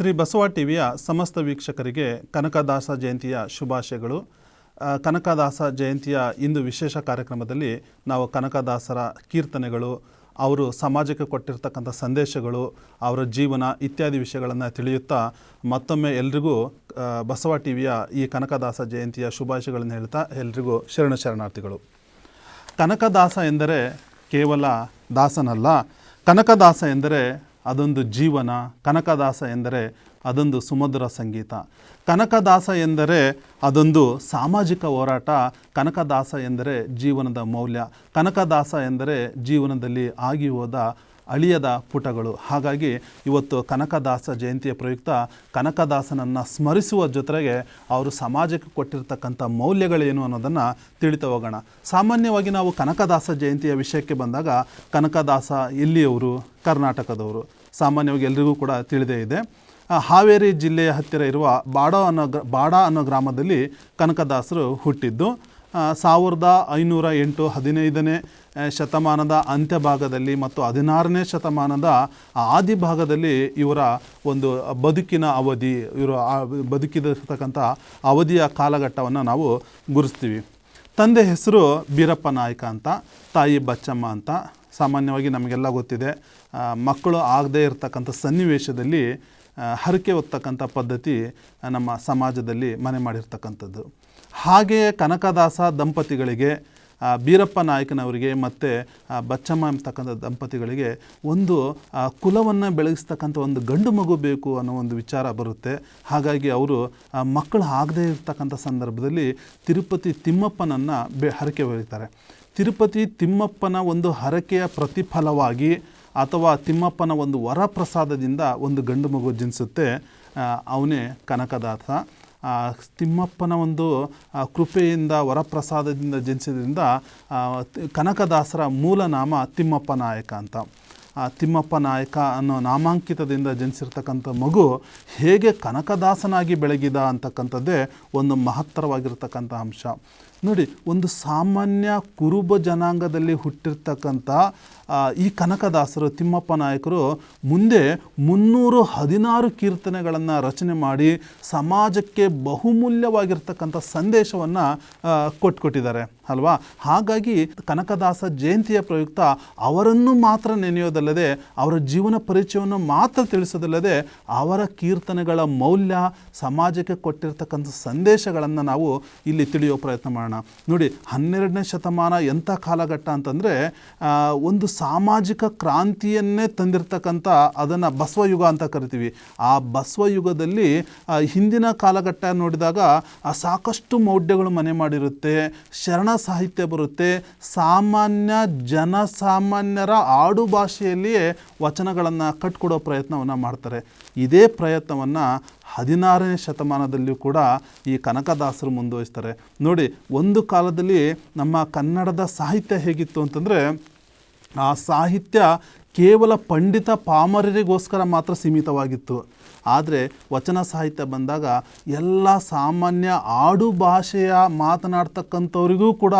ಶ್ರೀ ಬಸವ ಟಿವಿಯ ಸಮಸ್ತ ವೀಕ್ಷಕರಿಗೆ ಕನಕದಾಸ ಜಯಂತಿಯ ಶುಭಾಶಯಗಳು. ಕನಕದಾಸ ಜಯಂತಿಯ ಇಂದು ವಿಶೇಷ ಕಾರ್ಯಕ್ರಮದಲ್ಲಿ ನಾವು ಕನಕದಾಸರ ಕೀರ್ತನೆಗಳು, ಅವರು ಸಮಾಜಕ್ಕೆ ಕೊಟ್ಟಿರ್ತಕ್ಕಂಥ ಸಂದೇಶಗಳು, ಅವರ ಜೀವನ ಇತ್ಯಾದಿ ವಿಷಯಗಳನ್ನು ತಿಳಿಯುತ್ತಾ ಮತ್ತೊಮ್ಮೆ ಎಲ್ರಿಗೂ ಬಸವ ಟಿವಿಯ ಈ ಕನಕದಾಸ ಜಯಂತಿಯ ಶುಭಾಶಯಗಳನ್ನು ಹೇಳ್ತಾ ಎಲ್ರಿಗೂ ಶರಣ ಶರಣಾರ್ಥಿಗಳು. ಕನಕದಾಸ ಎಂದರೆ ಕೇವಲ ದಾಸನಲ್ಲ, ಕನಕದಾಸ ಎಂದರೆ ಅದೊಂದು ಜೀವನ, ಕನಕದಾಸ ಎಂದರೆ ಅದೊಂದು ಸುಮಧುರ ಸಂಗೀತ. ಕನಕದಾಸ ಎಂದರೆ ಅದೊಂದು ಸಾಮಾಜಿಕ ಹೋರಾಟ, ಕನಕದಾಸ ಎಂದರೆ ಜೀವನದ ಮೌಲ್ಯ, ಕನಕದಾಸ ಎಂದರೆ ಜೀವನದಲ್ಲಿ ಆಗಿ ಹೋದ ಅಳಿಯದ ಪುಟಗಳು. ಹಾಗಾಗಿ ಇವತ್ತು ಕನಕದಾಸ ಜಯಂತಿಯ ಪ್ರಯುಕ್ತ ಕನಕದಾಸನನ್ನು ಸ್ಮರಿಸುವ ಜೊತೆಗೆ ಅವರು ಸಮಾಜಕ್ಕೆ ಕೊಟ್ಟಿರ್ತಕ್ಕಂಥ ಮೌಲ್ಯಗಳೇನು ಅನ್ನೋದನ್ನು ತಿಳಿತಾ ಹೋಗೋಣ ಸಾಮಾನ್ಯವಾಗಿ ನಾವು ಕನಕದಾಸ ಜಯಂತಿಯ ವಿಷಯಕ್ಕೆ ಬಂದಾಗ ಕನಕದಾಸ ಎಲ್ಲಿಯವರು? ಕರ್ನಾಟಕದವರು. ಸಾಮಾನ್ಯವಾಗಿ ಎಲ್ರಿಗೂ ಕೂಡ ತಿಳಿದೇ ಇದೆ. ಹಾವೇರಿ ಜಿಲ್ಲೆಯ ಹತ್ತಿರ ಇರುವ ಬಾಡ ಅನ್ನೋ ಗ್ರ, ಬಾಡ ಅನ್ನೋ ಗ್ರಾಮದಲ್ಲಿ ಕನಕದಾಸರು ಹುಟ್ಟಿದ್ದು. ಸಾವಿರದ ಐನೂರ ಎಂಟು ಹದಿನೈದನೇ ಶತಮಾನದ ಅಂತ್ಯಭಾಗದಲ್ಲಿ ಮತ್ತು ಹದಿನಾರನೇ ಶತಮಾನದ ಆದಿ ಭಾಗದಲ್ಲಿ ಇವರ ಒಂದು ಬದುಕಿನ ಅವಧಿ, ಇವರು ಬದುಕಿದಿರ್ತಕ್ಕಂಥ ಅವಧಿಯ ಕಾಲಘಟ್ಟವನ್ನು ನಾವು ಗುರುಸ್ತೀವಿ. ತಂದೆ ಹೆಸರು ಬೀರಪ್ಪ ನಾಯಕ ಅಂತ, ತಾಯಿ ಬಚ್ಚಮ್ಮ ಅಂತ ಸಾಮಾನ್ಯವಾಗಿ ನಮಗೆಲ್ಲ ಗೊತ್ತಿದೆ. ಮಕ್ಕಳು ಆಗದೇ ಇರತಕ್ಕಂಥ ಸನ್ನಿವೇಶದಲ್ಲಿ ಹರಕೆ ಹೊತ್ತಕ್ಕಂಥ ಪದ್ಧತಿ ನಮ್ಮ ಸಮಾಜದಲ್ಲಿ ಮನೆ ಮಾಡಿರ್ತಕ್ಕಂಥದ್ದು. ಹಾಗೆಯೇ ಕನಕದಾಸ ದಂಪತಿಗಳಿಗೆ ಬೀರಪ್ಪ ನಾಯಕನವರಿಗೆ ಮತ್ತು ಬಚ್ಚಮ್ಮ ಎಂಬತಕ್ಕಂಥ ದಂಪತಿಗಳಿಗೆ ಒಂದು ಕುಲವನ್ನು ಬೆಳಗಿಸ್ತಕ್ಕಂಥ ಒಂದು ಗಂಡು ಮಗು ಬೇಕು ಅನ್ನೋ ಒಂದು ವಿಚಾರ ಬರುತ್ತೆ. ಹಾಗಾಗಿ ಅವರು ಮಕ್ಕಳು ಆಗದೇ ಇರ್ತಕ್ಕಂಥ ಸಂದರ್ಭದಲ್ಲಿ ತಿರುಪತಿ ತಿಮ್ಮಪ್ಪನನ್ನು ಬೆ, ಹರಕೆ ಹೊರಿತಾರೆ. ತಿರುಪತಿ ತಿಮ್ಮಪ್ಪನ ಒಂದು ಹರಕೆಯ ಪ್ರತಿಫಲವಾಗಿ ಅಥವಾ ತಿಮ್ಮಪ್ಪನ ಒಂದು ವರಪ್ರಸಾದದಿಂದ ಒಂದು ಗಂಡು ಮಗು ಜನಿಸುತ್ತೆ ಅವನೇ ಕನಕದಾಸ. ತಿಮ್ಮಪ್ಪನ ಒಂದು ಕೃಪೆಯಿಂದ, ವರಪ್ರಸಾದದಿಂದ ಜನಿಸಿದ್ರಿಂದ ಕನಕದಾಸರ ಮೂಲ ನಾಮ ತಿಮ್ಮಪ್ಪ ನಾಯಕ ಅಂತ. ಆ, ತಿಮ್ಮಪ್ಪ ನಾಯಕ ಅನ್ನೋ ನಾಮಾಂಕಿತದಿಂದ ಜನಿಸಿರ್ತಕ್ಕಂಥ ಮಗು ಹೇಗೆ ಕನಕದಾಸನಾಗಿ ಬೆಳಗಿದ ಅಂತಕ್ಕಂಥದ್ದೇ ಒಂದು ಮಹತ್ತರವಾಗಿರ್ತಕ್ಕಂಥ ಅಂಶ. ನೋಡಿ, ಒಂದು ಸಾಮಾನ್ಯ ಕುರುಬ ಜನಾಂಗದಲ್ಲಿ ಹುಟ್ಟಿರ್ತಕ್ಕಂಥ ಈ ಕನಕದಾಸರು, ತಿಮ್ಮಪ್ಪ ನಾಯಕರು ಮುಂದೆ ಮುನ್ನೂರು ಹದಿನಾರು ಕೀರ್ತನೆಗಳನ್ನು ರಚನೆ ಮಾಡಿ ಸಮಾಜಕ್ಕೆ ಬಹುಮೂಲ್ಯವಾಗಿರ್ತಕ್ಕಂಥ ಸಂದೇಶವನ್ನು ಕೊಟ್ಕೊಟ್ಟಿದ್ದಾರೆ. ಅಲ್ವಾ? ಹಾಗಾಗಿ ಕನಕದಾಸ ಜಯಂತಿಯ ಪ್ರಯುಕ್ತ ಅವರನ್ನು ಮಾತ್ರ ನೆನೆಯೋದಲ್ಲದೆ, ಅವರ ಜೀವನ ಪರಿಚಯವನ್ನು ಮಾತ್ರ ತಿಳಿಸೋದಲ್ಲದೆ, ಅವರ ಕೀರ್ತನೆಗಳ ಮೌಲ್ಯ, ಸಮಾಜಕ್ಕೆ ಕೊಟ್ಟಿರ್ತಕ್ಕಂಥ ಸಂದೇಶಗಳನ್ನು ನಾವು ಇಲ್ಲಿ ತಿಳಿಯೋ ಪ್ರಯತ್ನ ಮಾಡೋಣ. ನೋಡಿ, ಹನ್ನೆರಡನೇ ಶತಮಾನ ಎಂಥ ಕಾಲಘಟ್ಟ ಅಂತಂದರೆ ಒಂದು ಸಾಮಾಜಿಕ ಕ್ರಾಂತಿಯನ್ನೇ ತಂದಿರತಕ್ಕಂಥ ಅದನ್ನು ಬಸವಯುಗ ಅಂತ ಕರಿತೀವಿ. ಆ ಬಸವಯುಗದಲ್ಲಿ ಹಿಂದಿನ ಕಾಲಘಟ್ಟ ನೋಡಿದಾಗ ಸಾಕಷ್ಟು ಮೌಢ್ಯಗಳು ಮನೆ ಮಾಡಿರುತ್ತೆ, ಶರಣ ಸಾಹಿತ್ಯ ಬರುತ್ತೆ, ಸಾಮಾನ್ಯ ಜನಸಾಮಾನ್ಯರ ಆಡು ಭಾಷೆಯಲ್ಲಿಯೇ ವಚನಗಳನ್ನು ಕಟ್ಕೊಡೋ ಪ್ರಯತ್ನವನ್ನು ಮಾಡ್ತಾರೆ. ಇದೇ ಪ್ರಯತ್ನವನ್ನು ಹದಿನಾರನೇ ಶತಮಾನದಲ್ಲಿಯೂ ಕೂಡ ಈ ಕನಕದಾಸರು ಮುಂದುವರಿಸ್ತಾರೆ. ನೋಡಿ, ಒಂದು ಕಾಲದಲ್ಲಿ ನಮ್ಮ ಕನ್ನಡದ ಸಾಹಿತ್ಯ ಹೇಗಿತ್ತು ಅಂತಂದರೆ ಆ ಸಾಹಿತ್ಯ ಕೇವಲ ಪಂಡಿತ ಪಾಮರರಿಗೋಸ್ಕರ ಮಾತ್ರ ಸೀಮಿತವಾಗಿತ್ತು. ಆದರೆ ವಚನ ಸಾಹಿತ್ಯ ಬಂದಾಗ ಎಲ್ಲ ಸಾಮಾನ್ಯ ಆಡು ಭಾಷೆಯ ಮಾತನಾಡ್ತಕ್ಕಂಥವರಿಗೂ ಕೂಡ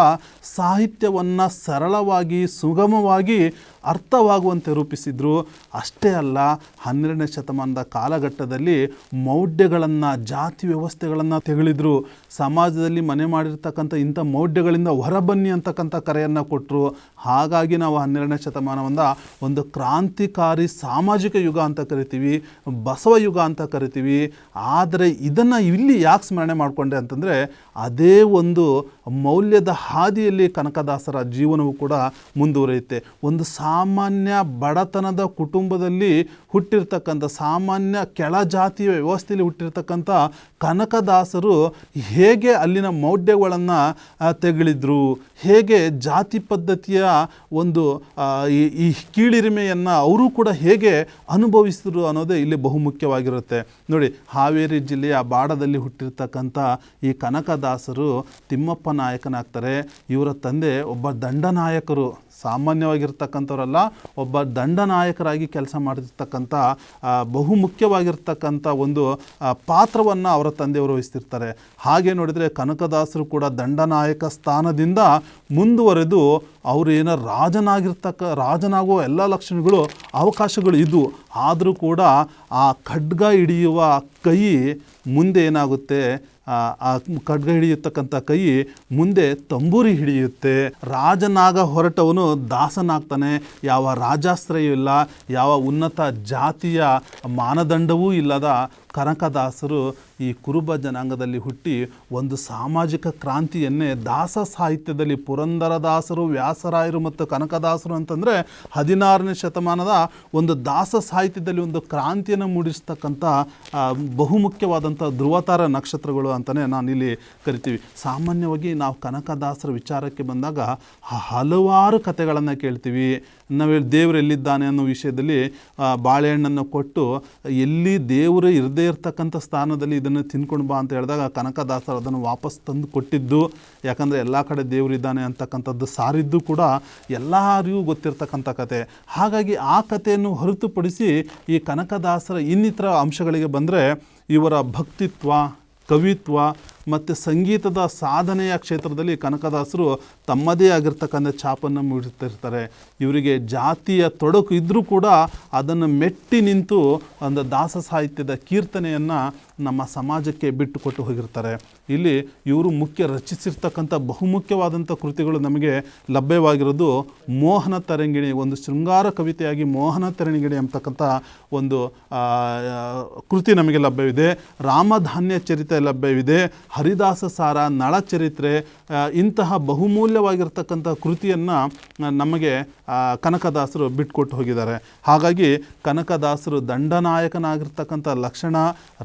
ಸಾಹಿತ್ಯವನ್ನು ಸರಳವಾಗಿ, ಸುಗಮವಾಗಿ ಅರ್ಥವಾಗುವಂತೆ ರೂಪಿಸಿದ್ರು. ಅಷ್ಟೇ ಅಲ್ಲ, ಹನ್ನೆರಡನೇ ಶತಮಾನದ ಕಾಲಘಟ್ಟದಲ್ಲಿ ಮೌಢ್ಯಗಳನ್ನು, ಜಾತಿ ವ್ಯವಸ್ಥೆಗಳನ್ನು ತೆಗಳಿದ್ರು. ಸಮಾಜದಲ್ಲಿ ಮನೆ ಮಾಡಿರ್ತಕ್ಕಂಥ ಇಂಥ ಮೌಢ್ಯಗಳಿಂದ ಹೊರಬನ್ನಿ ಅಂತಕ್ಕಂಥ ಕರೆಯನ್ನು ಕೊಟ್ಟರು ಹಾಗಾಗಿ ನಾವು ಹನ್ನೆರಡನೇ ಶತಮಾನವನ್ನು ಒಂದು ಕ್ರಾಂತಿಕಾರಿ ಸಾಮಾಜಿಕ ಯುಗ ಅಂತ ಕರಿತೀವಿ, ಬಸವ ಯುಗ ಅಂತ ಕರಿತೀವಿ. ಆದರೆ ಇದನ್ನು ಇಲ್ಲಿ ಯಾಕೆ ಸ್ಮರಣೆ ಮಾಡಿಕೊಂಡೆ ಅಂತಂದರೆ, ಅದೇ ಒಂದು ಮೌಲ್ಯದ ಹಾದಿಯಲ್ಲಿ ಕನಕದಾಸರ ಜೀವನವು ಕೂಡ ಮುಂದುವರಿಯುತ್ತೆ. ಒಂದು ಸಾಮಾನ್ಯ ಬಡತನದ ಕುಟುಂಬದಲ್ಲಿ ಹುಟ್ಟಿರ್ತಕ್ಕಂಥ, ಸಾಮಾನ್ಯ ಕೆಳ ಜಾತಿಯ ವ್ಯವಸ್ಥೆಯಲ್ಲಿ ಹುಟ್ಟಿರ್ತಕ್ಕಂಥ ಕನಕದಾಸರು ಹೇಗೆ ಅಲ್ಲಿನ ಮೌಢ್ಯಗಳನ್ನು ತೆಗಳಿದ್ರು? ಹೇಗೆ ಜಾತಿ ಪದ್ಧತಿಯ ಒಂದು ಈ ಕೀಳಿರಿಮೆಯನ್ನು ಅವರು ಕೂಡ ಹೇಗೆ ಅನುಭವಿಸಿದ್ರು ಅನ್ನೋದೇ ಇಲ್ಲಿ ಬಹುಮುಖ್ಯವಾಗಿರುತ್ತೆ. ನೋಡಿ, ಹಾವೇರಿ ಜಿಲ್ಲೆಯ ಬಾಡದಲ್ಲಿ ಹುಟ್ಟಿರ್ತಕ್ಕಂಥ ಈ ಕನಕದಾಸರು ತಿಮ್ಮಪ್ಪ ನಾಯಕನಾಗ್ತಾರೆ. ಇವರ ತಂದೆ ಒಬ್ಬ ದಂಡನಾಯಕರು. ಸಾಮಾನ್ಯವಾಗಿರ್ತಕ್ಕಂಥವರಲ್ಲ, ಒಬ್ಬ ದಂಡನಾಯಕರಾಗಿ ಕೆಲಸ ಮಾಡಿರ್ತಕ್ಕಂಥ ಬಹುಮುಖ್ಯವಾಗಿರ್ತಕ್ಕಂಥ ಒಂದು ಪಾತ್ರವನ್ನು ಅವರ ತಂದೆಯವರು ವಹಿಸ್ತಿರ್ತಾರೆ. ಹಾಗೆ ನೋಡಿದರೆ ಕನಕದಾಸರು ಕೂಡ ದಂಡನಾಯಕ ಸ್ಥಾನದಿಂದ ಮುಂದುವರೆದು ಅವರು ಏನೋ ರಾಜನಾಗಿರ್ತಕ್ಕ ರಾಜನಾಗುವ ಎಲ್ಲ ಲಕ್ಷಣಗಳು, ಅವಕಾಶಗಳು ಇದ್ದವು ಆದರೂ ಕೂಡ ಆ ಖಡ್ಗ ಹಿಡಿಯುವ ಕೈ ಮುಂದೆ ಏನಾಗುತ್ತೆ? ಆ ಖಡ್ಗ ಹಿಡಿಯತಕ್ಕಂಥ ಕೈ ಮುಂದೆ ತಂಬೂರಿ ಹಿಡಿಯುತ್ತೆ. ರಾಜನಾಗ ಹೊರಟವನು ದಾಸನಾಗ್ತಾನೆ. ಯಾವ ರಾಜಾಶ್ರಯ ಇಲ್ಲ, ಯಾವ ಉನ್ನತ ಜಾತಿಯ ಮಾನದಂಡವೂ ಇಲ್ಲದ ಕನಕದಾಸರು ಈ ಕುರುಬ ಜನಾಂಗದಲ್ಲಿ ಹುಟ್ಟಿ ಒಂದು ಸಾಮಾಜಿಕ ಕ್ರಾಂತಿಯನ್ನೇ ದಾಸ ಸಾಹಿತ್ಯದಲ್ಲಿ ಪುರಂದರದಾಸರು, ವ್ಯಾಸರಾಯರು ಮತ್ತು ಕನಕದಾಸರು ಅಂತಂದರೆ ಹದಿನಾರನೇ ಶತಮಾನದ ಒಂದು ದಾಸ ಸಾಹಿತ್ಯದಲ್ಲಿ ಒಂದು ಕ್ರಾಂತಿಯನ್ನು ಮೂಡಿಸ್ತಕ್ಕಂಥ ಬಹುಮುಖ್ಯವಾದಂಥ ಧ್ರುವತಾರ ನಕ್ಷತ್ರಗಳು ಅಂತಲೇ ನಾನಿಲ್ಲಿ ಕರಿತೀವಿ. ಸಾಮಾನ್ಯವಾಗಿ ನಾವು ಕನಕದಾಸರ ವಿಚಾರಕ್ಕೆ ಬಂದಾಗ ಹಲವಾರು ಕಥೆಗಳನ್ನು ಕೇಳ್ತೀವಿ. ನಾವು ಹೇಳಿ ದೇವರು ಎಲ್ಲಿದ್ದಾನೆ ಅನ್ನೋ ವಿಷಯದಲ್ಲಿ ಬಾಳೆಹಣ್ಣನ್ನು ಕೊಟ್ಟು, ಎಲ್ಲಿ ದೇವರು ಇರದೇ ಇರತಕ್ಕಂಥ ಸ್ಥಾನದಲ್ಲಿ ಇದನ್ನು ತಿನ್ಕೊಂಡು ಬಾ ಅಂತ ಹೇಳಿದಾಗ ಕನಕದಾಸರು ಅದನ್ನು ವಾಪಸ್ ತಂದು ಕೊಟ್ಟಿದ್ದು, ಯಾಕಂದರೆ ಎಲ್ಲ ಕಡೆ ದೇವರಿದ್ದಾನೆ ಅಂತಕ್ಕಂಥದ್ದು ಸಾರಿದ್ದು ಕೂಡ ಎಲ್ಲರಿಗೂ ಗೊತ್ತಿರ್ತಕ್ಕಂಥ ಕತೆ. ಹಾಗಾಗಿ ಆ ಕಥೆಯನ್ನು ಹೊರತುಪಡಿಸಿ ಈ ಕನಕದಾಸರ ಇನ್ನಿತರ ಅಂಶಗಳಿಗೆ ಬಂದರೆ, ಇವರ ಭಕ್ತಿತ್ವ, ಕವಿತ್ವ ಮತ್ತು ಸಂಗೀತದ ಸಾಧನೆಯ ಕ್ಷೇತ್ರದಲ್ಲಿ ಕನಕದಾಸರು ತಮ್ಮದೇ ಆಗಿರ್ತಕ್ಕಂಥ ಛಾಪನ್ನು ಮೂಡಿಸ್ತಿರ್ತಾರೆ ಇವರಿಗೆ ಜಾತಿಯ ತೊಡಕು ಇದ್ದರೂ ಕೂಡ ಅದನ್ನು ಮೆಟ್ಟಿ ನಿಂತು ಒಂದು ದಾಸ ಸಾಹಿತ್ಯದ ಕೀರ್ತನೆಯನ್ನು ನಮ್ಮ ಸಮಾಜಕ್ಕೆ ಬಿಟ್ಟುಕೊಟ್ಟು ಹೋಗಿರ್ತಾರೆ. ಇಲ್ಲಿ ಇವರು ಮುಖ್ಯ ರಚಿಸಿರ್ತಕ್ಕಂಥ ಬಹುಮುಖ್ಯವಾದಂಥ ಕೃತಿಗಳು ನಮಗೆ ಲಭ್ಯವಾಗಿರೋದು ಮೋಹನ ತರಂಗಿಣಿ, ಒಂದು ಶೃಂಗಾರ ಕವಿತೆಯಾಗಿ ಮೋಹನ ತರಂಗಿಣಿ ಅಂತಕ್ಕಂಥ ಒಂದು ಕೃತಿ ನಮಗೆ ಲಭ್ಯವಿದೆ. ರಾಮಧಾನ್ಯ ಚರಿತೆ ಲಭ್ಯವಿದೆ. ಹರಿದಾಸ ಸಾರ, ನಳಚರಿತ್ರೆ ಇಂತಹ ಬಹುಮೂಲ್ಯವಾಗಿರ್ತಕ್ಕಂಥ ಕೃತಿಯನ್ನು ನಮಗೆ ಕನಕದಾಸರು ಬಿಟ್ಕೊಟ್ಟು ಹೋಗಿದ್ದಾರೆ. ಹಾಗಾಗಿ ಕನಕದಾಸರು ದಂಡನಾಯಕನಾಗಿರ್ತಕ್ಕಂಥ ಲಕ್ಷಣ,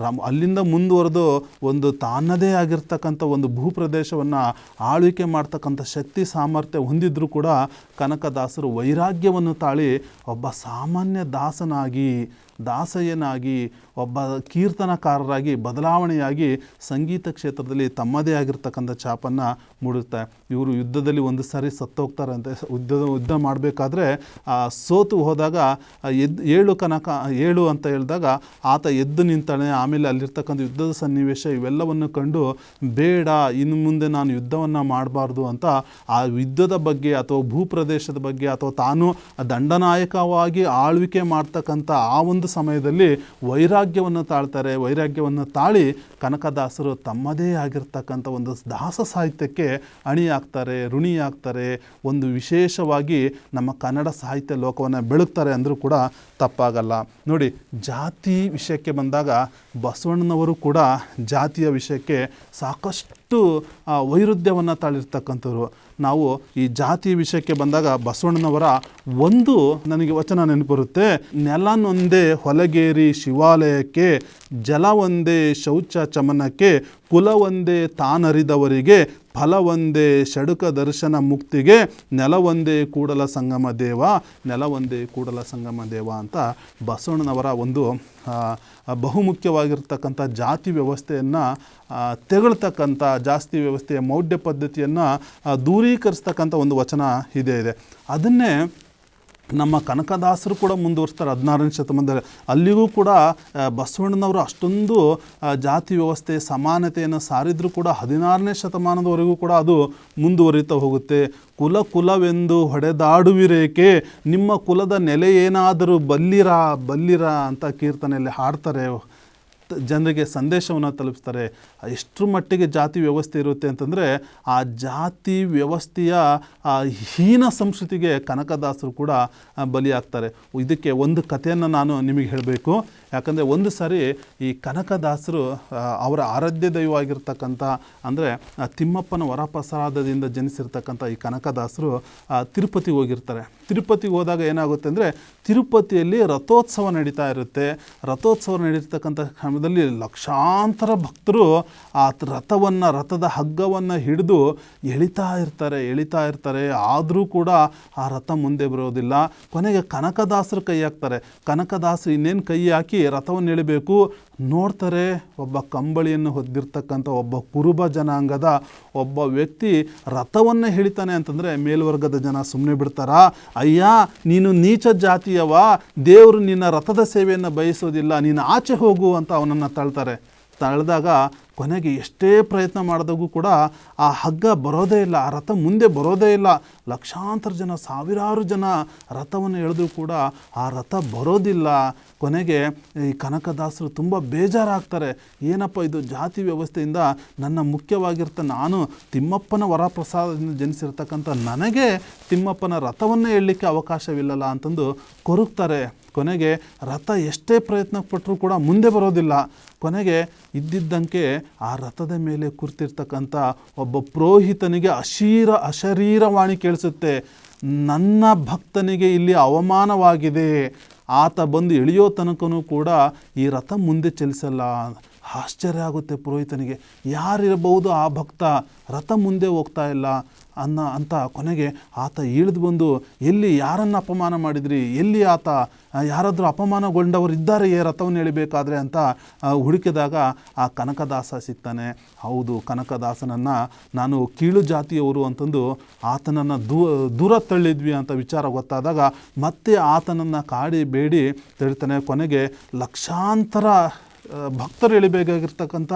ರಮ್, ಅಲ್ಲಿಂದ ಮುಂದುವರೆದು ಒಂದು ತಾನದೇ ಆಗಿರ್ತಕ್ಕಂಥ ಒಂದು ಭೂಪ್ರದೇಶವನ್ನು ಆಳ್ವಿಕೆ ಮಾಡ್ತಕ್ಕಂಥ ಶಕ್ತಿ, ಸಾಮರ್ಥ್ಯ ಹೊಂದಿದ್ರೂ ಕೂಡ ಕನಕದಾಸರು ವೈರಾಗ್ಯವನ್ನು ತಾಳಿ ಒಬ್ಬ ಸಾಮಾನ್ಯ ದಾಸನಾಗಿ, ದಾಸಯ್ಯನಾಗಿ ಒಬ್ಬ ಕೀರ್ತನಕಾರರಾಗಿ, ಬದಲಾವಣೆಯಾಗಿ ಸಂಗೀತ ಕ್ಷೇತ್ರದಲ್ಲಿ ತಮ್ಮದೇ ಆಗಿರ್ತಕ್ಕಂಥ ಛಾಪನ್ನು ಮೂಡುತ್ತೆ. ಇವರು ಯುದ್ಧದಲ್ಲಿ ಒಂದು ಸಾರಿ ಸತ್ತೋಗ್ತಾರಂತೆ ಯುದ್ಧ ಯುದ್ಧ ಮಾಡಬೇಕಾದ್ರೆ ಸೋತು ಹೋದಾಗ ಎದ್ದು ಏಳು ಕನಕ, ಏಳು ಅಂತ ಹೇಳಿದಾಗ ಆತ ಎದ್ದು ನಿಂತಾನೆ, ಆಮೇಲೆ ಅಲ್ಲಿರ್ತಕ್ಕಂಥ ಯುದ್ಧದ ಸನ್ನಿವೇಶ ಇವೆಲ್ಲವನ್ನು ಕಂಡು, ಬೇಡ, ಇನ್ನು ಮುಂದೆ ನಾನು ಯುದ್ಧವನ್ನು ಮಾಡಬಾರ್ದು ಅಂತ, ಆ ಯುದ್ಧದ ಬಗ್ಗೆ ಅಥವಾ ಭೂಪ್ರದೇಶದ ಬಗ್ಗೆ ಅಥವಾ ತಾನು ದಂಡನಾಯಕವಾಗಿ ಆಳ್ವಿಕೆ ಮಾಡ್ತಕ್ಕಂಥ ಆ ಒಂದು ಸಮಯದಲ್ಲಿ ವೈರಾಗ್ಯವನ್ನು ತಾಳ್ತಾರೆ, ವೈರಾಗ್ಯವನ್ನು ತಾಳಿ ಕನಕದಾಸರು ತಮ್ಮದೇ ಆಗಿರ್ತಕ್ಕಂಥ ಒಂದು ದಾಸ ಸಾಹಿತ್ಯಕ್ಕೆ ಅಣಿಯಾಗ್ತಾರೆ, ಋಣಿಯಾಗ್ತಾರೆ, ಒಂದು ವಿಶೇಷವಾಗಿ ನಮ್ಮ ಕನ್ನಡ ಸಾಹಿತ್ಯ ಲೋಕವನ್ನು ಬೆಳಗ್ತಾರೆ ಅಂದರೂ ಕೂಡ ತಪ್ಪಾಗಲ್ಲ. ನೋಡಿ, ಜಾತಿ ವಿಷಯಕ್ಕೆ ಬಂದಾಗ ಬಸವಣ್ಣನವರು ಕೂಡ ಜಾತಿಯ ವಿಷಯಕ್ಕೆ ಸಾಕಷ್ಟು ವೈರುಧ್ಯವನ್ನು ತಾಳಿರ್ತಕ್ಕಂಥವ್ರು. ನಾವು ಈ ಜಾತಿ ವಿಷಯಕ್ಕೆ ಬಂದಾಗ ಬಸವಣ್ಣನವರ ಒಂದು ನನಗೆ ವಚನ ನೆನಪಿರುತ್ತೆ ನೆಲನೊಂದೇ ಹೊಲಗೇರಿ ಶಿವಾಲಯಕ್ಕೆ, ಜಲ ಒಂದೇ ಶೌಚ ಚಮನಕ್ಕೆ ಕುಲ ಒಂದೇ ತಾನರಿದವರಿಗೆ, ಫಲವೊಂದೇ ಷಡುಕ ದರ್ಶನ ಮುಕ್ತಿಗೆ, ನೆಲವೊಂದೇ ಕೂಡಲ ಸಂಗಮ ದೇವ, ನೆಲವೊಂದೇ ಕೂಡಲ ಸಂಗಮ ದೇವ ಅಂತ ಬಸವಣ್ಣನವರ ಒಂದು ಬಹುಮುಖ್ಯವಾಗಿರ್ತಕ್ಕಂಥ ಜಾತಿ ವ್ಯವಸ್ಥೆಯನ್ನು ತೆಗಳ್ತಕ್ಕಂಥ ಜಾಸ್ತಿ ವ್ಯವಸ್ಥೆಯ ಮೌಢ್ಯ ಪದ್ಧತಿಯನ್ನು ದೂರೀಕರಿಸ್ತಕ್ಕಂಥ ಒಂದು ವಚನ ಇದೆ ಇದೆ. ಅದನ್ನೇ ನಮ್ಮ ಕನಕದಾಸರು ಕೂಡ ಮುಂದುವರಿಸ್ತಾರೆ, ಹದಿನಾರನೇ ಶತಮಾನದಲ್ಲಿ. ಅಲ್ಲಿಗೂ ಕೂಡ ಬಸವಣ್ಣನವರು ಅಷ್ಟೊಂದು ಜಾತಿ ವ್ಯವಸ್ಥೆ, ಸಮಾನತೆಯನ್ನು ಸಾರಿದರೂ ಕೂಡ ಹದಿನಾರನೇ ಶತಮಾನದವರೆಗೂ ಕೂಡ ಅದು ಮುಂದುವರಿತಾ ಹೋಗುತ್ತೆ. ಕುಲ ಕುಲವೆಂದು ಹೊಡೆದಾಡುವಿರೇಕೆ? ನಿಮ್ಮ ಕುಲದ ನೆಲೆ ಏನಾದರೂ ಬಲ್ಲಿರ ಬಲ್ಲಿರ ಅಂತ ಕೀರ್ತನೆಯಲ್ಲಿ ಹಾಡ್ತಾರೆ. ಜನರಿಗೆ ಸಂದೇಶವನ್ನು ತಲುಪಿಸ್ತಾರೆ. ಎಷ್ಟರ ಮಟ್ಟಿಗೆ ಜಾತಿ ವ್ಯವಸ್ಥೆ ಇರುತ್ತೆ ಅಂತಂದರೆ ಆ ಜಾತಿ ವ್ಯವಸ್ಥೆಯ ಹೀನ ಸಂಸ್ಕೃತಿಗೆ ಕನಕದಾಸರು ಕೂಡ ಬಲಿಯಾಗ್ತಾರೆ. ಇದಕ್ಕೆ ಒಂದು ಕಥೆಯನ್ನು ನಾನು ನಿಮಗೆ ಹೇಳಬೇಕು. ಯಾಕಂದರೆ ಒಂದು ಸಾರಿ ಈ ಕನಕದಾಸರು ಅವರ ಆರಾಧ್ಯ ದೈವವಾಗಿರ್ತಕ್ಕಂಥ, ಅಂದರೆ ತಿಮ್ಮಪ್ಪನ ವರಪ್ರಸಾದದಿಂದ ಜನಿಸಿರ್ತಕ್ಕಂಥ ಈ ಕನಕದಾಸರು ತಿರುಪತಿಗೆ ಹೋಗಿರ್ತಾರೆ. ತಿರುಪತಿಗೆ ಹೋದಾಗ ಏನಾಗುತ್ತೆ ಅಂದರೆ, ತಿರುಪತಿಯಲ್ಲಿ ರಥೋತ್ಸವ ನಡೀತಾ ಇರುತ್ತೆ. ರಥೋತ್ಸವ ನಡೀತಕ್ಕಂಥ ಕ್ರಮದಲ್ಲಿ ಲಕ್ಷಾಂತರ ಭಕ್ತರು ಆ ರಥವನ್ನು, ರಥದ ಹಗ್ಗವನ್ನು ಹಿಡಿದು ಎಳಿತಾ ಇರ್ತಾರೆ ಎಳಿತಾ ಇರ್ತಾರೆ. ಆದರೂ ಕೂಡ ಆ ರಥ ಮುಂದೆ ಬರೋದಿಲ್ಲ. ಕೊನೆಗೆ ಕನಕದಾಸರು ಕೈ ಹಾಕ್ತಾರೆ. ಕನಕದಾಸರು ಇನ್ನೇನು ಕೈ ಹಾಕಿ ರಥವನ್ನು ಎಳಿಬೇಕು? ನೋಡ್ತಾರೆ, ಒಬ್ಬ ಕಂಬಳಿಯನ್ನು ಹೊದ್ದಿರ್ತಕ್ಕಂಥ ಒಬ್ಬ ಕುರುಬ ಜನಾಂಗದ ಒಬ್ಬ ವ್ಯಕ್ತಿ ರಥವನ್ನು ಹಿಡಿತಾನೆ ಅಂತಂದರೆ ಮೇಲ್ವರ್ಗದ ಜನ ಸುಮ್ಮನೆ ಬಿಡ್ತಾರಾ. ಅಯ್ಯ, ನೀನು ನೀಚ ಜಾತಿಯವ? ದೇವರು ನಿನ್ನ ರಥದ ಸೇವೆಯನ್ನು ಬಯಸೋದಿಲ್ಲ. ನೀನು ಆಚೆ ಹೋಗು ಅಂತ ಅವನನ್ನು ತಳ್ತಾರೆ. ತಳ್ಳಿದಾಗ ಕೊನೆಗೆ ಎಷ್ಟೇ ಪ್ರಯತ್ನ ಮಾಡಿದಾಗೂ ಕೂಡ ಆ ಹಗ್ಗ ಬರೋದೇ ಇಲ್ಲ, ಆ ರಥ ಮುಂದೆ ಬರೋದೇ ಇಲ್ಲ. ಲಕ್ಷಾಂತರ ಜನ, ಸಾವಿರಾರು ಜನ ರಥವನ್ನು ಎಳೆದು ಕೂಡ ಆ ರಥ ಬರೋದಿಲ್ಲ. ಕೊನೆಗೆ ಈ ಕನಕದಾಸರು ತುಂಬ ಬೇಜಾರಾಗ್ತಾರೆ. ಏನಪ್ಪ ಇದು ಜಾತಿ ವ್ಯವಸ್ಥೆಯಿಂದ ನನ್ನ ಮುಖ್ಯವಾಗಿರ್ತ ನಾನು ತಿಮ್ಮಪ್ಪನ ವರಪ್ರಸಾದದಿಂದ ಜನಿಸಿರ್ತಕ್ಕಂಥ ನನಗೆ ತಿಮ್ಮಪ್ಪನ ರಥವನ್ನೇ ಎಳಲಿಕ್ಕೆ ಅವಕಾಶವಿಲ್ಲಲ್ಲ ಅಂತಂದು ಕೊರಗ್ತಾರೆ. ಕೊನೆಗೆ ರಥ ಎಷ್ಟೇ ಪ್ರಯತ್ನ ಪಟ್ಟರೂ ಕೂಡ ಮುಂದೆ ಬರೋದಿಲ್ಲ. ಕೊನೆಗೆ ಇದ್ದಿದ್ದಂಗೆ ಆ ರಥದ ಮೇಲೆ ಕೂರ್ತಿರ್ತಕ್ಕಂಥ ಒಬ್ಬ ಪುರೋಹಿತನಿಗೆ ಅಶೀರ ಅಶರೀರವಾಣಿ ಕೇಳಿಸುತ್ತೆ. ನನ್ನ ಭಕ್ತನಿಗೆ ಇಲ್ಲಿ ಅವಮಾನವಾಗಿದೆ. ಆತ ಬಂದು ಎಳೆಯೋ ತನಕನೂ ಕೂಡ ಈ ರಥ ಮುಂದೆ ಚಲಿಸಲ್ಲ. ಆಶ್ಚರ್ಯ ಆಗುತ್ತೆ ಪುರೋಹಿತನಿಗೆ. ಯಾರಿರಬಹುದು ಆ ಭಕ್ತ? ರಥ ಮುಂದೆ ಹೋಗ್ತಾ ಇಲ್ಲ. ಅನ್ನ ಅಂತ ಕೊನೆಗೆ ಆತ ಇಳಿದು ಬಂದು, ಎಲ್ಲಿ ಯಾರನ್ನು ಅಪಮಾನ ಮಾಡಿದ್ರಿ? ಎಲ್ಲಿ ಆತ? ಯಾರಾದರೂ ಅಪಮಾನಗೊಂಡವರು ಏ ರಥವನ್ನು ಎಳಿಬೇಕಾದ್ರೆ? ಅಂತ ಹುಡುಕಿದಾಗ ಆ ಕನಕದಾಸ ಸಿಗ್ತಾನೆ. ಹೌದು, ಕನಕದಾಸನನ್ನು ನಾನು ಕೀಳು ಜಾತಿಯವರು ಅಂತಂದು ಆತನನ್ನು ದೂರ ತಳ್ಳಿದ್ವಿ ಅಂತ ವಿಚಾರ ಗೊತ್ತಾದಾಗ ಮತ್ತೆ ಆತನನ್ನು ಕಾಡಿ ಬೇಡಿ ತಿಳ್ತಾನೆ ಕೊನೆಗೆ ಲಕ್ಷಾಂತರ ಭಕ್ತರು ಎಳಿಬೇಕಾಗಿರ್ತಕ್ಕಂಥ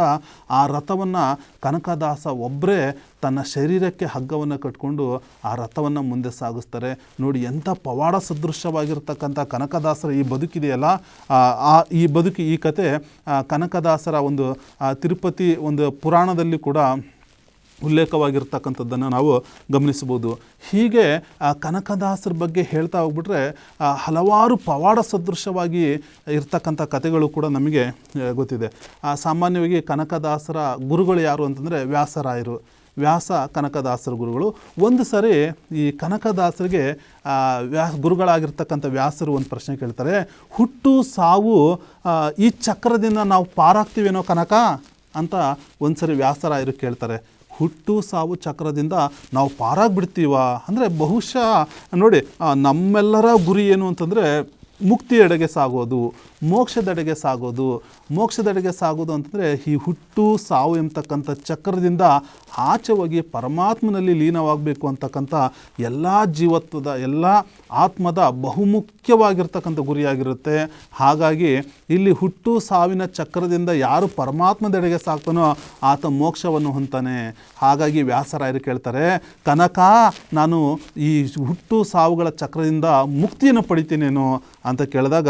ಆ ರಥವನ್ನು ಕನಕದಾಸ ಒಬ್ಬರೇ ತನ್ನ ಶರೀರಕ್ಕೆ ಹಗ್ಗವನ್ನು ಕಟ್ಕೊಂಡು ಆ ರಥವನ್ನು ಮುಂದೆ ಸಾಗಿಸ್ತಾರೆ. ನೋಡಿ ಎಂಥ ಪವಾಡ ಸದೃಶವಾಗಿರ್ತಕ್ಕಂಥ ಕನಕದಾಸರ ಈ ಬದುಕಿದೆಯಲ್ಲ? ಆ ಈ ಬದುಕು ಈ ಕತೆ ಕನಕದಾಸರ ಒಂದು ತಿರುಪತಿ ಒಂದು ಪುರಾಣದಲ್ಲಿ ಕೂಡ ಉಲ್ಲೇಖವಾಗಿರ್ತಕ್ಕಂಥದ್ದನ್ನು ನಾವು ಗಮನಿಸ್ಬೋದು ಹೀಗೆ ಕನಕದಾಸರ ಬಗ್ಗೆ ಹೇಳ್ತಾ ಹೋಗ್ಬಿಟ್ರೆ ಹಲವಾರು ಪವಾಡ ಸದೃಶವಾಗಿ ಇರ್ತಕ್ಕಂಥ ಕಥೆಗಳು ಕೂಡ ನಮಗೆ ಗೊತ್ತಿದೆ. ಸಾಮಾನ್ಯವಾಗಿ ಕನಕದಾಸರ ಗುರುಗಳು ಯಾರು ಅಂತಂದರೆ ವ್ಯಾಸರಾಯರು. ವ್ಯಾಸ ಕನಕದಾಸರ ಗುರುಗಳು. ಒಂದು ಸರಿ ಈ ಕನಕದಾಸರಿಗೆ ಆ, ವ್ಯಾ ಗುರುಗಳಾಗಿರ್ತಕ್ಕಂಥ ವ್ಯಾಸರು ಒಂದು ಪ್ರಶ್ನೆ ಕೇಳ್ತಾರೆ ಹುಟ್ಟು ಸಾವು ಈ ಚಕ್ರದಿಂದ ನಾವು ಪಾರಾಗ್ತೀವೇನೋ ಕನಕ? ಅಂತ ಒಂದು ಸರಿ ವ್ಯಾಸರಾಯರು ಕೇಳ್ತಾರೆ. ಹುಟ್ಟು ಸಾವು ಚಕ್ರದಿಂದ ನಾವು ಪಾರಾಗ್ಬಿಡ್ತೀವ? ಅಂದರೆ ಬಹುಶಃ ನೋಡಿ ನಮ್ಮೆಲ್ಲರ ಗುರಿ ಏನು ಅಂತಂದರೆ ಮುಕ್ತಿಯೆಡೆಗೆ ಸಾಗೋದು, ಮೋಕ್ಷದೆಡೆಗೆ ಸಾಗೋದು ಮೋಕ್ಷದೆಡೆಗೆ ಸಾಗೋದು ಅಂತಂದರೆ ಈ ಹುಟ್ಟು ಸಾವು ಎಂಬತಕ್ಕಂಥ ಚಕ್ರದಿಂದ ಆಚೆ ಹೋಗಿ ಪರಮಾತ್ಮನಲ್ಲಿ ಲೀನವಾಗಬೇಕು ಅಂತಕ್ಕಂಥ ಎಲ್ಲ ಜೀವತ್ವದ, ಎಲ್ಲ ಆತ್ಮದ ಬಹುಮುಖ್ಯವಾಗಿರ್ತಕ್ಕಂಥ ಗುರಿಯಾಗಿರುತ್ತೆ. ಹಾಗಾಗಿ ಇಲ್ಲಿ ಹುಟ್ಟು ಸಾವಿನ ಚಕ್ರದಿಂದ ಯಾರು ಪರಮಾತ್ಮದೆಡೆಗೆ ಸಾಕ್ತಾನೋ ಆತ ಮೋಕ್ಷವನ್ನು ಹೊಂತಾನೆ ಹಾಗಾಗಿ ವ್ಯಾಸರಾಯರು ಕೇಳ್ತಾರೆ, ಕನಕ, ನಾನು ಈ ಹುಟ್ಟು ಸಾವುಗಳ ಚಕ್ರದಿಂದ ಮುಕ್ತಿಯನ್ನು ಪಡಿತೀನೇನು ಅಂತ ಕೇಳಿದಾಗ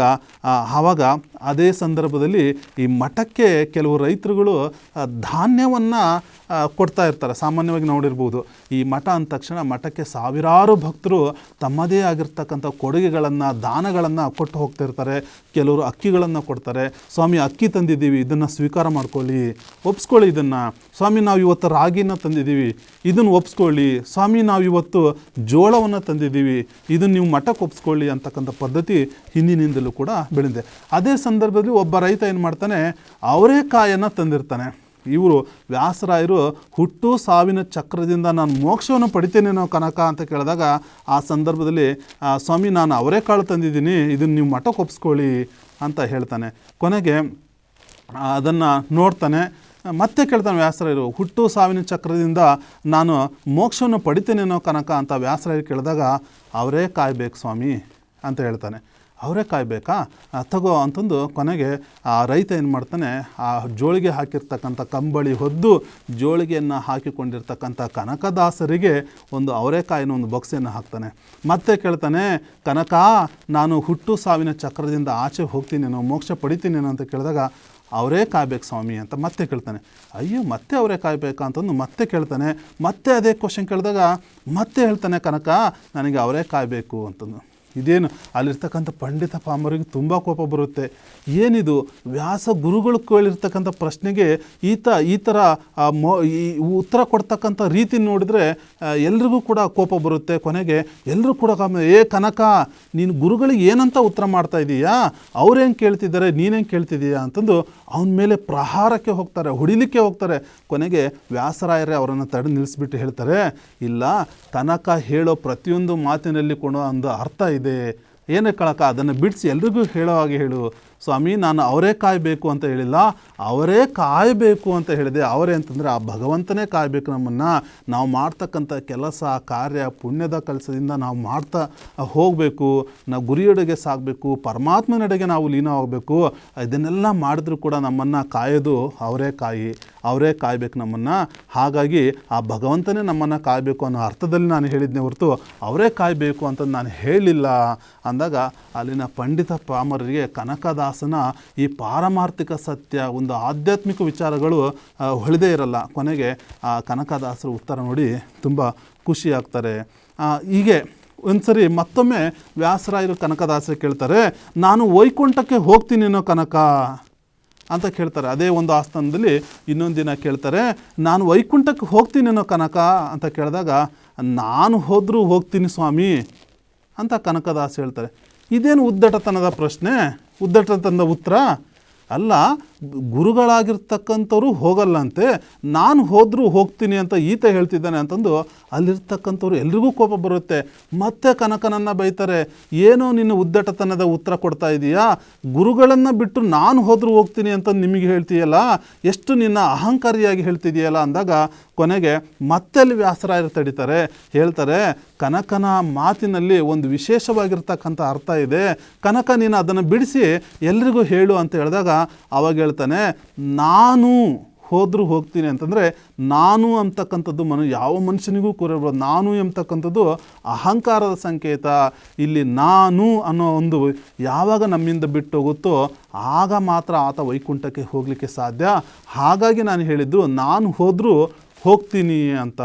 ಆವಾಗ ಅದೇ ಸಂದರ್ಭದಲ್ಲಿ ಈ ಮಠಕ್ಕೆ ಕೆಲವು ರೈತರುಗಳು ಧಾನ್ಯವನ್ನು ಕೊಡ್ತಾ ಇರ್ತಾರೆ. ಸಾಮಾನ್ಯವಾಗಿ ನೋಡಿರ್ಬೋದು. ಈ ಮಠ ಅಂದ ತಕ್ಷಣ ಮಠಕ್ಕೆ ಸಾವಿರಾರು ಭಕ್ತರು ತಮ್ಮದೇ ಆಗಿರ್ತಕ್ಕಂಥ ಕೊಡುಗೆಗಳನ್ನು, ದಾನಗಳನ್ನು ಕೊಟ್ಟು ಹೋಗ್ತಿರ್ತಾರೆ. ಕೆಲವರು ಅಕ್ಕಿಗಳನ್ನು ಕೊಡ್ತಾರೆ. ಸ್ವಾಮಿ, ಅಕ್ಕಿ ತಂದಿದ್ದೀವಿ, ಇದನ್ನು ಸ್ವೀಕಾರ ಮಾಡ್ಕೊಳ್ಳಿ. ಒಪ್ಸ್ಕೊಳ್ಳಿ ಇದನ್ನು. ಸ್ವಾಮಿ, ನಾವು ಇವತ್ತು ರಾಗಿನ ತಂದಿದ್ದೀವಿ. ಇದನ್ನು ಒಪ್ಸ್ಕೊಳ್ಳಿ. ಸ್ವಾಮಿ, ನಾವು ಇವತ್ತು ಜೋಳವನ್ನು ತಂದಿದ್ದೀವಿ. ಇದನ್ನು ನೀವು ಮಠಕ್ಕೆ ಒಪ್ಸ್ಕೊಳ್ಳಿ ಅಂತಕ್ಕಂಥ ಪದ್ಧತಿ ಹಿಂದಿನಿಂದಲೂ ಕೂಡ ಬೆಳೆದಿದೆ. ಅದೇ ಸಂದರ್ಭದಲ್ಲಿ ಒಬ್ಬ ರೈತ ಏನು ಮಾಡ್ತಾನೆ? ಅವರೇಕಾಯನ್ನು ತಂದಿರ್ತಾನೆ. ಇವರು ವ್ಯಾಸರಾಯರು ಹುಟ್ಟು ಸಾವಿನ ಚಕ್ರದಿಂದ ನಾನು ಮೋಕ್ಷವನ್ನು ಪಡಿತೇನೇನೋ ಕನಕ ಅಂತ ಕೇಳಿದಾಗ ಆ ಸಂದರ್ಭದಲ್ಲಿ ಸ್ವಾಮಿ, ನಾನು ಅವರೇ ಕಾಳು ತಂದಿದ್ದೀನಿ ಇದನ್ನು ನೀವು ಮಠಕ್ಕೆ ಒಪ್ಸ್ಕೊಳ್ಳಿ ಅಂತ ಹೇಳ್ತಾನೆ. ಕೊನೆಗೆ ಅದನ್ನು ನೋಡ್ತಾನೆ. ಮತ್ತೆ ಕೇಳ್ತಾನೆ ವ್ಯಾಸರಾಯರು, ಹುಟ್ಟು ಸಾವಿನ ಚಕ್ರದಿಂದ ನಾನು ಮೋಕ್ಷವನ್ನು ಪಡಿತೇನೇನೋ ಕನಕ ಅಂತ ವ್ಯಾಸರಾಯರು ಕೇಳಿದಾಗ, ಅವರೇ ಕಾಯಬೇಕು ಸ್ವಾಮಿ ಅಂತ ಹೇಳ್ತಾನೆ. ಅವರೇ ಕಾಯ್ಬೇಕಾ? ತಗೋ ಅಂತಂದು ಕೊನೆಗೆ ಆ ರೈತ ಏನು ಮಾಡ್ತಾನೆ, ಆ ಜೋಳಿಗೆ ಹಾಕಿರ್ತಕ್ಕಂಥ ಕಂಬಳಿ ಹೊದ್ದು ಜೋಳಿಗೆಯನ್ನು ಹಾಕಿಕೊಂಡಿರ್ತಕ್ಕಂಥ ಕನಕದಾಸರಿಗೆ ಒಂದು ಅವರೇಕಾಯಿನ ಒಂದು ಬೊಕ್ಸೆಯನ್ನು ಹಾಕ್ತಾನೆ. ಮತ್ತೆ ಕೇಳ್ತಾನೆ, ಕನಕ, ನಾನು ಹುಟ್ಟು ಸಾವಿನ ಚಕ್ರದಿಂದ ಆಚೆ ಹೋಗ್ತೀನೇನೋ, ಮೋಕ್ಷ ಪಡಿತೀನೇನೋ ಅಂತ ಕೇಳಿದಾಗ ಅವರೇ ಕಾಯ್ಬೇಕು ಸ್ವಾಮಿ ಅಂತ ಮತ್ತೆ ಕೇಳ್ತಾನೆ. ಅಯ್ಯೋ, ಮತ್ತೆ ಅವರೇ ಕಾಯ್ಬೇಕಾ ಅಂತಂದು ಮತ್ತೆ ಕೇಳ್ತಾನೆ. ಮತ್ತೆ ಅದೇ ಕ್ವಶನ್ ಕೇಳಿದಾಗ ಮತ್ತೆ ಹೇಳ್ತಾನೆ ಕನಕ, ನನಗೆ ಅವರೇ ಕಾಯಬೇಕು ಅಂತಂದು. ಇದೇನು? ಅಲ್ಲಿರ್ತಕ್ಕಂಥ ಪಂಡಿತ ಪಾಮರಿಗೆ ತುಂಬ ಕೋಪ ಬರುತ್ತೆ. ಏನಿದು? ವ್ಯಾಸ ಗುರುಗಳು ಕೇಳಿರ್ತಕ್ಕಂಥ ಪ್ರಶ್ನೆಗೆ ಈತ, ಈ ಥರ ಮೊ, ಈ ಉತ್ತರ ಕೊಡ್ತಕ್ಕಂಥ ರೀತಿ ನೋಡಿದ್ರೆ ಎಲ್ರಿಗೂ ಕೂಡ ಕೋಪ ಬರುತ್ತೆ ಕೊನೆಗೆ. ಎಲ್ಲರೂ ಕೂಡ ಏ ಕನಕ, ನೀನು ಗುರುಗಳಿಗೆ ಏನಂತ ಉತ್ತರ ಮಾಡ್ತಾ ಇದೀಯಾ? ಅವ್ರೇನು ಕೇಳ್ತಿದ್ದಾರೆ? ನೀನೇನು ಕೇಳ್ತಿದ್ದೀಯಾ ಅಂತಂದು ಅವನ ಮೇಲೆ ಪ್ರಹಾರಕ್ಕೆ ಹೋಗ್ತಾರೆ, ಹೊಡಿಲಿಕ್ಕೆ ಹೋಗ್ತಾರೆ. ಕೊನೆಗೆ ವ್ಯಾಸರಾಯರೇ ಅವರನ್ನು ತಡೆ ನಿಲ್ಲಿಸ್ಬಿಟ್ಟು ಹೇಳ್ತಾರೆ, ಇಲ್ಲ, ಕನಕ ಹೇಳೋ ಪ್ರತಿಯೊಂದು ಮಾತಿನಲ್ಲಿ ಕೊಡೋ ಒಂದು ಅರ್ಥ ಏನೇ ಕಳಕ ಅದನ್ನು ಬಿಡಿಸಿ ಎಲ್ರಿಗೂ ಹೇಳೋ ಹಾಗೆ ಹೇಳು. ಸ್ವಾಮಿ, ನಾನು ಅವರೇ ಕಾಯಬೇಕು ಅಂತ ಹೇಳಿಲ್ಲ, ಅವರೇ ಕಾಯಬೇಕು ಅಂತ ಹೇಳಿದೆ. ಅವರೇ ಅಂತಂದರೆ ಆ ಭಗವಂತನೇ ಕಾಯಬೇಕು ನಮ್ಮನ್ನು. ನಾವು ಮಾಡ್ತಕ್ಕಂಥ ಕೆಲಸ, ಕಾರ್ಯ, ಪುಣ್ಯದ ಕೆಲಸದಿಂದ ನಾವು ಮಾಡ್ತಾ ಹೋಗಬೇಕು. ನಾವು ಗುರಿಯೆಡೆಗೆ ಸಾಗಬೇಕು ಪರಮಾತ್ಮನೆಡೆಗೆ ನಾವು ಲೀನವಾಗಬೇಕು. ಇದನ್ನೆಲ್ಲ ಮಾಡಿದ್ರೂ ಕೂಡ ನಮ್ಮನ್ನು ಕಾಯೋದು ಅವರೇ ಕಾಯಿ, ಅವರೇ ಕಾಯಬೇಕು ನಮ್ಮನ್ನು. ಹಾಗಾಗಿ ಆ ಭಗವಂತನೇ ನಮ್ಮನ್ನು ಕಾಯಬೇಕು ಅನ್ನೋ ಅರ್ಥದಲ್ಲಿ ನಾನು ಹೇಳಿದ್ನೇ ಹೊರತು ಅವರೇ ಕಾಯಬೇಕು ಅಂತ ನಾನು ಹೇಳಿಲ್ಲ. ಅಂದಾಗ ಅಲ್ಲಿನ ಪಂಡಿತ ಪಾಮರರಿಗೆ ಕನಕದಾಸನ ಈ ಪಾರಮಾರ್ಥಿಕ ಸತ್ಯ ಒಂದು ಆಧ್ಯಾತ್ಮಿಕ ವಿಚಾರಗಳು ಹೊಳಿದೇ ಇರಲ್ಲ. ಕೊನೆಗೆ, ಆ, ಕನಕದಾಸರ ಉತ್ತರ ನೋಡಿ ತುಂಬ ಖುಷಿ ಆಗ್ತಾರೆ. ಒಂದು ಸರಿ ಮತ್ತೊಮ್ಮೆ ವ್ಯಾಸರಾಯರು ಕನಕದಾಸರು ಕೇಳ್ತಾರೆ, ನಾನು ವೈಕುಂಠಕ್ಕೆ ಹೋಗ್ತೀನಿ ಅನ್ನೋ ಕನಕ? ಅಂತ ಕೇಳ್ತಾರೆ. ಅದೇ ಒಂದು ಆಸ್ಥಾನದಲ್ಲಿ ಇನ್ನೊಂದು ದಿನ ಕೇಳ್ತಾರೆ, ನಾನು ವೈಕುಂಠಕ್ಕೆ ಹೋಗ್ತೀನಿ ಅನ್ನೋ ಕನಕ? ಅಂತ ಕೇಳಿದಾಗ, ನಾನು ಹೋದರೂ ಹೋಗ್ತೀನಿ ಸ್ವಾಮಿ. ಅಂತ ಕನಕದಾಸ ಹೇಳ್ತಾರೆ. ಇದೇನು ಉದ್ದಟತನದ ಪ್ರಶ್ನೆ? ಉದ್ದಟತನದ ಉತ್ತರ ಅಲ್ಲ ಗುರುಗಳಾಗಿರ್ತಕ್ಕಂಥವ್ರು ಹೋಗಲ್ಲಂತೆ, ನಾನು ಹೋದರೂ ಹೋಗ್ತೀನಿ ಅಂತ ಈತ ಹೇಳ್ತಿದ್ದಾನೆ ಅಂತಂದು ಅಲ್ಲಿರ್ತಕ್ಕಂಥವ್ರು ಎಲ್ರಿಗೂ ಕೋಪ ಬರುತ್ತೆ. ಮತ್ತೆ ಕನಕನನ್ನು ಬೈತಾರೆ, ಏನೋ ನಿನ್ನ ಉದ್ದಟತನದ ಉತ್ತರ ಕೊಡ್ತಾ ಇದೀಯಾ? ಗುರುಗಳನ್ನು ಬಿಟ್ಟು ನಾನು ಹೋದರೂ ಹೋಗ್ತೀನಿ ಅಂತ ನಿಮಗೆ ಹೇಳ್ತೀಯಲ್ಲ? ಎಷ್ಟು ನಿನ್ನ ಅಹಂಕಾರಿಯಾಗಿ ಹೇಳ್ತಿದೆಯಲ್ಲ? ಅಂದಾಗ ಕೊನೆಗೆ ಮತ್ತೆ ಅಲ್ಲಿ ವ್ಯಾಸರಾಯರು ತಡಿತಾರೆ. ಹೇಳ್ತಾರೆ, ಕನಕನ ಮಾತಿನಲ್ಲಿ ಒಂದು ವಿಶೇಷವಾಗಿರ್ತಕ್ಕಂಥ ಅರ್ಥ ಇದೆ. ಕನಕ ನೀನು ಅದನ್ನು ಬಿಡಿಸಿ ಎಲ್ರಿಗೂ ಹೇಳು ಅಂತ ಹೇಳಿದಾಗ ಅವಾಗ ಹೇಳ್ತಾನೆ, ನಾನು ಹೋದರೂ ಹೋಗ್ತೀನಿ ಅಂತಂದರೆ, ನಾನು ಅಂತಕ್ಕಂಥದ್ದು ಮನು, ಯಾವ ಮನುಷ್ಯನಿಗೂ ಕೂರಬಹುದು ನಾನು ಎಂಬತಕ್ಕಂಥದ್ದು ಅಹಂಕಾರದ ಸಂಕೇತ. ಇಲ್ಲಿ ನಾನು ಅನ್ನೋ ಒಂದು ಯಾವಾಗ ನಮ್ಮಿಂದ ಬಿಟ್ಟು ಹೋಗುತ್ತೋ, ಆಗ ಮಾತ್ರ ಆತ ವೈಕುಂಠಕ್ಕೆ ಹೋಗಲಿಕ್ಕೆ ಸಾಧ್ಯ. ಹಾಗಾಗಿ ನಾನು ಹೇಳಿದ್ದು, ನಾನು ಹೋದರೂ ಹೋಗ್ತೀನಿ ಅಂತ.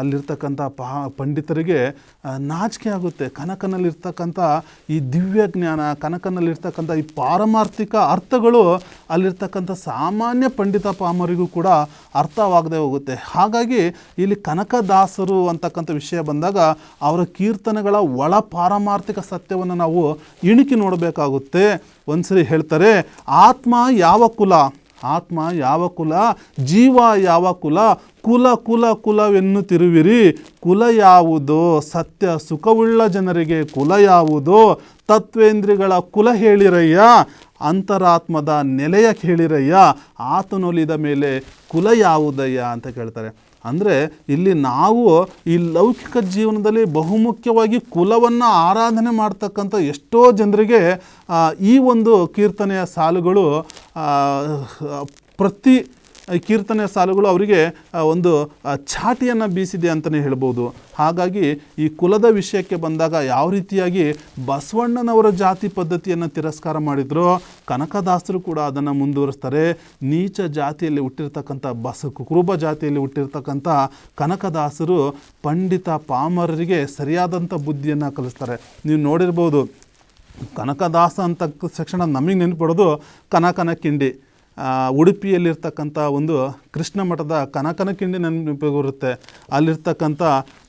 ಅಲ್ಲಿರ್ತಕ್ಕಂಥ ಪಾ ಪಂಡಿತರಿಗೆ ನಾಚಿಕೆ ಆಗುತ್ತೆ. ಕನಕನಲ್ಲಿರ್ತಕ್ಕಂಥ ಈ ದಿವ್ಯ ಜ್ಞಾನ, ಕನಕನಲ್ಲಿರ್ತಕ್ಕಂಥ ಈ ಪಾರಮಾರ್ಥಿಕ ಅರ್ಥಗಳು ಅಲ್ಲಿರ್ತಕ್ಕಂಥ ಸಾಮಾನ್ಯ ಪಂಡಿತ ಪಾಮರಿಗೂ ಕೂಡ ಅರ್ಥವಾಗದೆ ಹೋಗುತ್ತೆ. ಹಾಗಾಗಿ ಇಲ್ಲಿ ಕನಕದಾಸರು ಅಂತಕ್ಕಂಥ ವಿಷಯ ಬಂದಾಗ ಅವರ ಕೀರ್ತನೆಗಳ ಒಳ ಪಾರಮಾರ್ಥಿಕ ಸತ್ಯವನ್ನು ನಾವು ಇಣುಕಿ ನೋಡಬೇಕಾಗುತ್ತೆ. ಒಂದ್ಸರಿ ಹೇಳ್ತಾರೆ, ಆತ್ಮ ಯಾವ ಕುಲ? ಆತ್ಮ ಯಾವ ಕುಲ? ಜೀವ ಯಾವ ಕುಲ? ಕುಲ ಕುಲ ಕುಲವೆನ್ನುತ್ತಿರುವಿರಿ ಕುಲ ಯಾವುದೋ? ಸತ್ಯ ಸುಖವುಳ್ಳ ಜನರಿಗೆ ಕುಲ ಯಾವುದೋ? ತತ್ವೇಂದ್ರಿಗಳ ಕುಲ ಹೇಳಿರಯ್ಯ. ಅಂತರಾತ್ಮದ ನೆಲೆಯ ಕೇಳಿರಯ್ಯ ಆತನೊಲಿದ ಮೇಲೆ ಕುಲ ಯಾವುದಯ್ಯ ಅಂತ ಕೇಳ್ತಾರೆ. ಅಂದರೆ ಇಲ್ಲಿ ನಾವು ಈ ಲೌಕಿಕ ಜೀವನದಲ್ಲಿ ಬಹುಮುಖ್ಯವಾಗಿ ಕುಲವನ್ನು ಆರಾಧನೆ ಮಾಡ್ತಕ್ಕಂಥ ಎಷ್ಟೋ ಜನರಿಗೆ ಈ ಒಂದು ಕೀರ್ತನೆಯ ಸಾಲುಗಳು ಪ್ರತಿ ಈ ಕೀರ್ತನೆಯ ಸಾಲುಗಳು ಅವರಿಗೆ ಒಂದು ಛಾಟಿಯನ್ನು ಬೀಸಿದೆ ಅಂತಲೇ ಹೇಳ್ಬೋದು. ಹಾಗಾಗಿ ಈ ಕುಲದ ವಿಷಯಕ್ಕೆ ಬಂದಾಗ ಯಾವ ರೀತಿಯಾಗಿ ಬಸವಣ್ಣನವರ ಜಾತಿ ಪದ್ಧತಿಯನ್ನು ತಿರಸ್ಕಾರ ಮಾಡಿದ್ರೋ, ಕನಕದಾಸರು ಕೂಡ ಅದನ್ನು ಮುಂದುವರಿಸ್ತಾರೆ. ನೀಚ ಜಾತಿಯಲ್ಲಿ ಹುಟ್ಟಿರ್ತಕ್ಕಂಥ ಬಸ ಕುರುಬ ಜಾತಿಯಲ್ಲಿ ಹುಟ್ಟಿರ್ತಕ್ಕಂಥ ಕನಕದಾಸರು ಪಂಡಿತ ಪಾಮರರಿಗೆ ಸರಿಯಾದಂಥ ಬುದ್ಧಿಯನ್ನು ಕಲಿಸ್ತಾರೆ. ನೀವು ನೋಡಿರ್ಬೋದು, ಕನಕದಾಸ ಅಂತ ತಕ್ಷಣ ನಮಗೆ ನೆನಪಡೋದು ಕನಕನ ಕಿಂಡಿ. ಉಡುಪಿಯಲ್ಲಿರ್ತಕ್ಕಂಥ ಒಂದು ಕೃಷ್ಣ ಮಠದ ಕನಕನ ಕಿಂಡಿ ನೆನಪಿಗೆ ಬರುತ್ತೆ ಅಲ್ಲಿರ್ತಕ್ಕಂಥ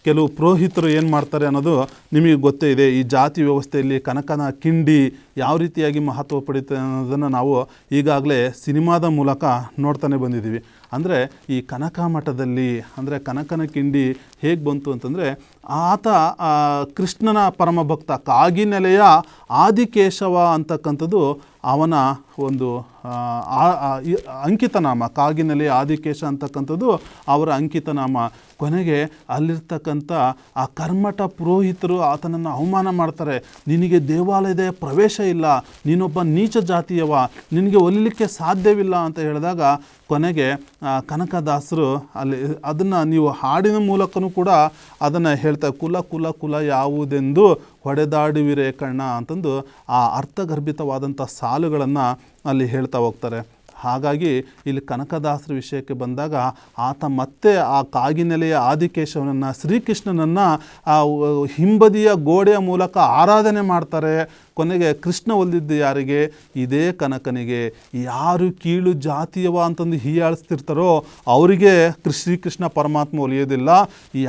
ಕೆಲವು ಪುರೋಹಿತರು ಏನು ಮಾಡ್ತಾರೆ ಅನ್ನೋದು ನಿಮಗೆ ಗೊತ್ತೇ ಇದೆ. ಈ ಜಾತಿ ವ್ಯವಸ್ಥೆಯಲ್ಲಿ ಕನಕನ ಕಿಂಡಿ ಯಾವ ರೀತಿಯಾಗಿ ಮಹತ್ವ ಪಡೀತದೆ ಅನ್ನೋದನ್ನು ನಾವು ಈಗಾಗಲೇ ಸಿನಿಮಾದ ಮೂಲಕ ನೋಡ್ತಾನೆ ಬಂದಿದ್ದೀವಿ. ಅಂದರೆ ಈ ಕನಕ ಮಠದಲ್ಲಿ ಅಂದರೆ ಕನಕನ ಕಿಂಡಿ ಹೇಗೆ ಬಂತು ಅಂತಂದರೆ ಆತ ಕೃಷ್ಣನ ಪರಮ ಭಕ್ತ ಕಾಗಿನೆಲೆಯ ಆದಿಕೇಶವ ಅಂತಕ್ಕಂಥದ್ದು ಅವನ ಒಂದು ಅಂಕಿತನಾಮ, ಕಾಗಿನಲ್ಲಿ ಆದಿಕೇಶ ಅಂತಕ್ಕಂಥದ್ದು ಅವರ ಅಂಕಿತನಾಮ. ಕೊನೆಗೆ ಅಲ್ಲಿರ್ತಕ್ಕಂಥ ಆ ಕರ್ಮಠ ಪುರೋಹಿತರು ಆತನನ್ನು ಅವಮಾನ ಮಾಡ್ತಾರೆ. ನಿನಗೆ ದೇವಾಲಯದ ಪ್ರವೇಶ ಇಲ್ಲ, ನೀನೊಬ್ಬ ನೀಚ ಜಾತಿಯವ, ನಿನಗೆ ಒಲಿಲಿಕ್ಕೆ ಸಾಧ್ಯವಿಲ್ಲ ಅಂತ ಹೇಳಿದಾಗ ಕೊನೆಗೆ ಕನಕದಾಸರು ಅಲ್ಲಿ ಅದನ್ನು ನೀವು ಹಾಡಿನ ಮೂಲಕನೂ ಕೂಡ ಅದನ್ನು ಹೇಳ್ತಾ, ಕುಲ ಕುಲ ಕುಲ ಯಾವುದೆಂದು ಹೊಡೆದಾಡುವಿರೇ ಕಣ್ಣ ಅಂತಂದು ಆ ಅರ್ಥಗರ್ಭಿತವಾದಂಥ ಸಾಲುಗಳನ್ನು ಅಲ್ಲಿ ಹೇಳ್ತಾ ಹೋಗ್ತಾರೆ. ಹಾಗಾಗಿ ಇಲ್ಲಿ ಕನಕದಾಸರ ವಿಷಯಕ್ಕೆ ಬಂದಾಗ ಆತ ಮತ್ತೆ ಆ ಕಾಗಿನೆಲೆಯ ಆದಿಕೇಶವನನ್ನು ಶ್ರೀಕೃಷ್ಣನನ್ನು ಆ ಹಿಂಬದಿಯ ಗೋಡೆಯ ಮೂಲಕ ಆರಾಧನೆ ಮಾಡ್ತಾರೆ. ಕೊನೆಗೆ ಕೃಷ್ಣ ಒಲಿದಿದ್ದು ಯಾರಿಗೆ? ಇದೇ ಕನಕನಿಗೆ. ಯಾರು ಕೀಳು ಜಾತಿಯವ ಅಂತಂದು ಹೀಯಾಳಿಸ್ತಿರ್ತಾರೋ ಅವರಿಗೆ ಶ್ರೀಕೃಷ್ಣ ಪರಮಾತ್ಮ ಒಲಿಯೋದಿಲ್ಲ.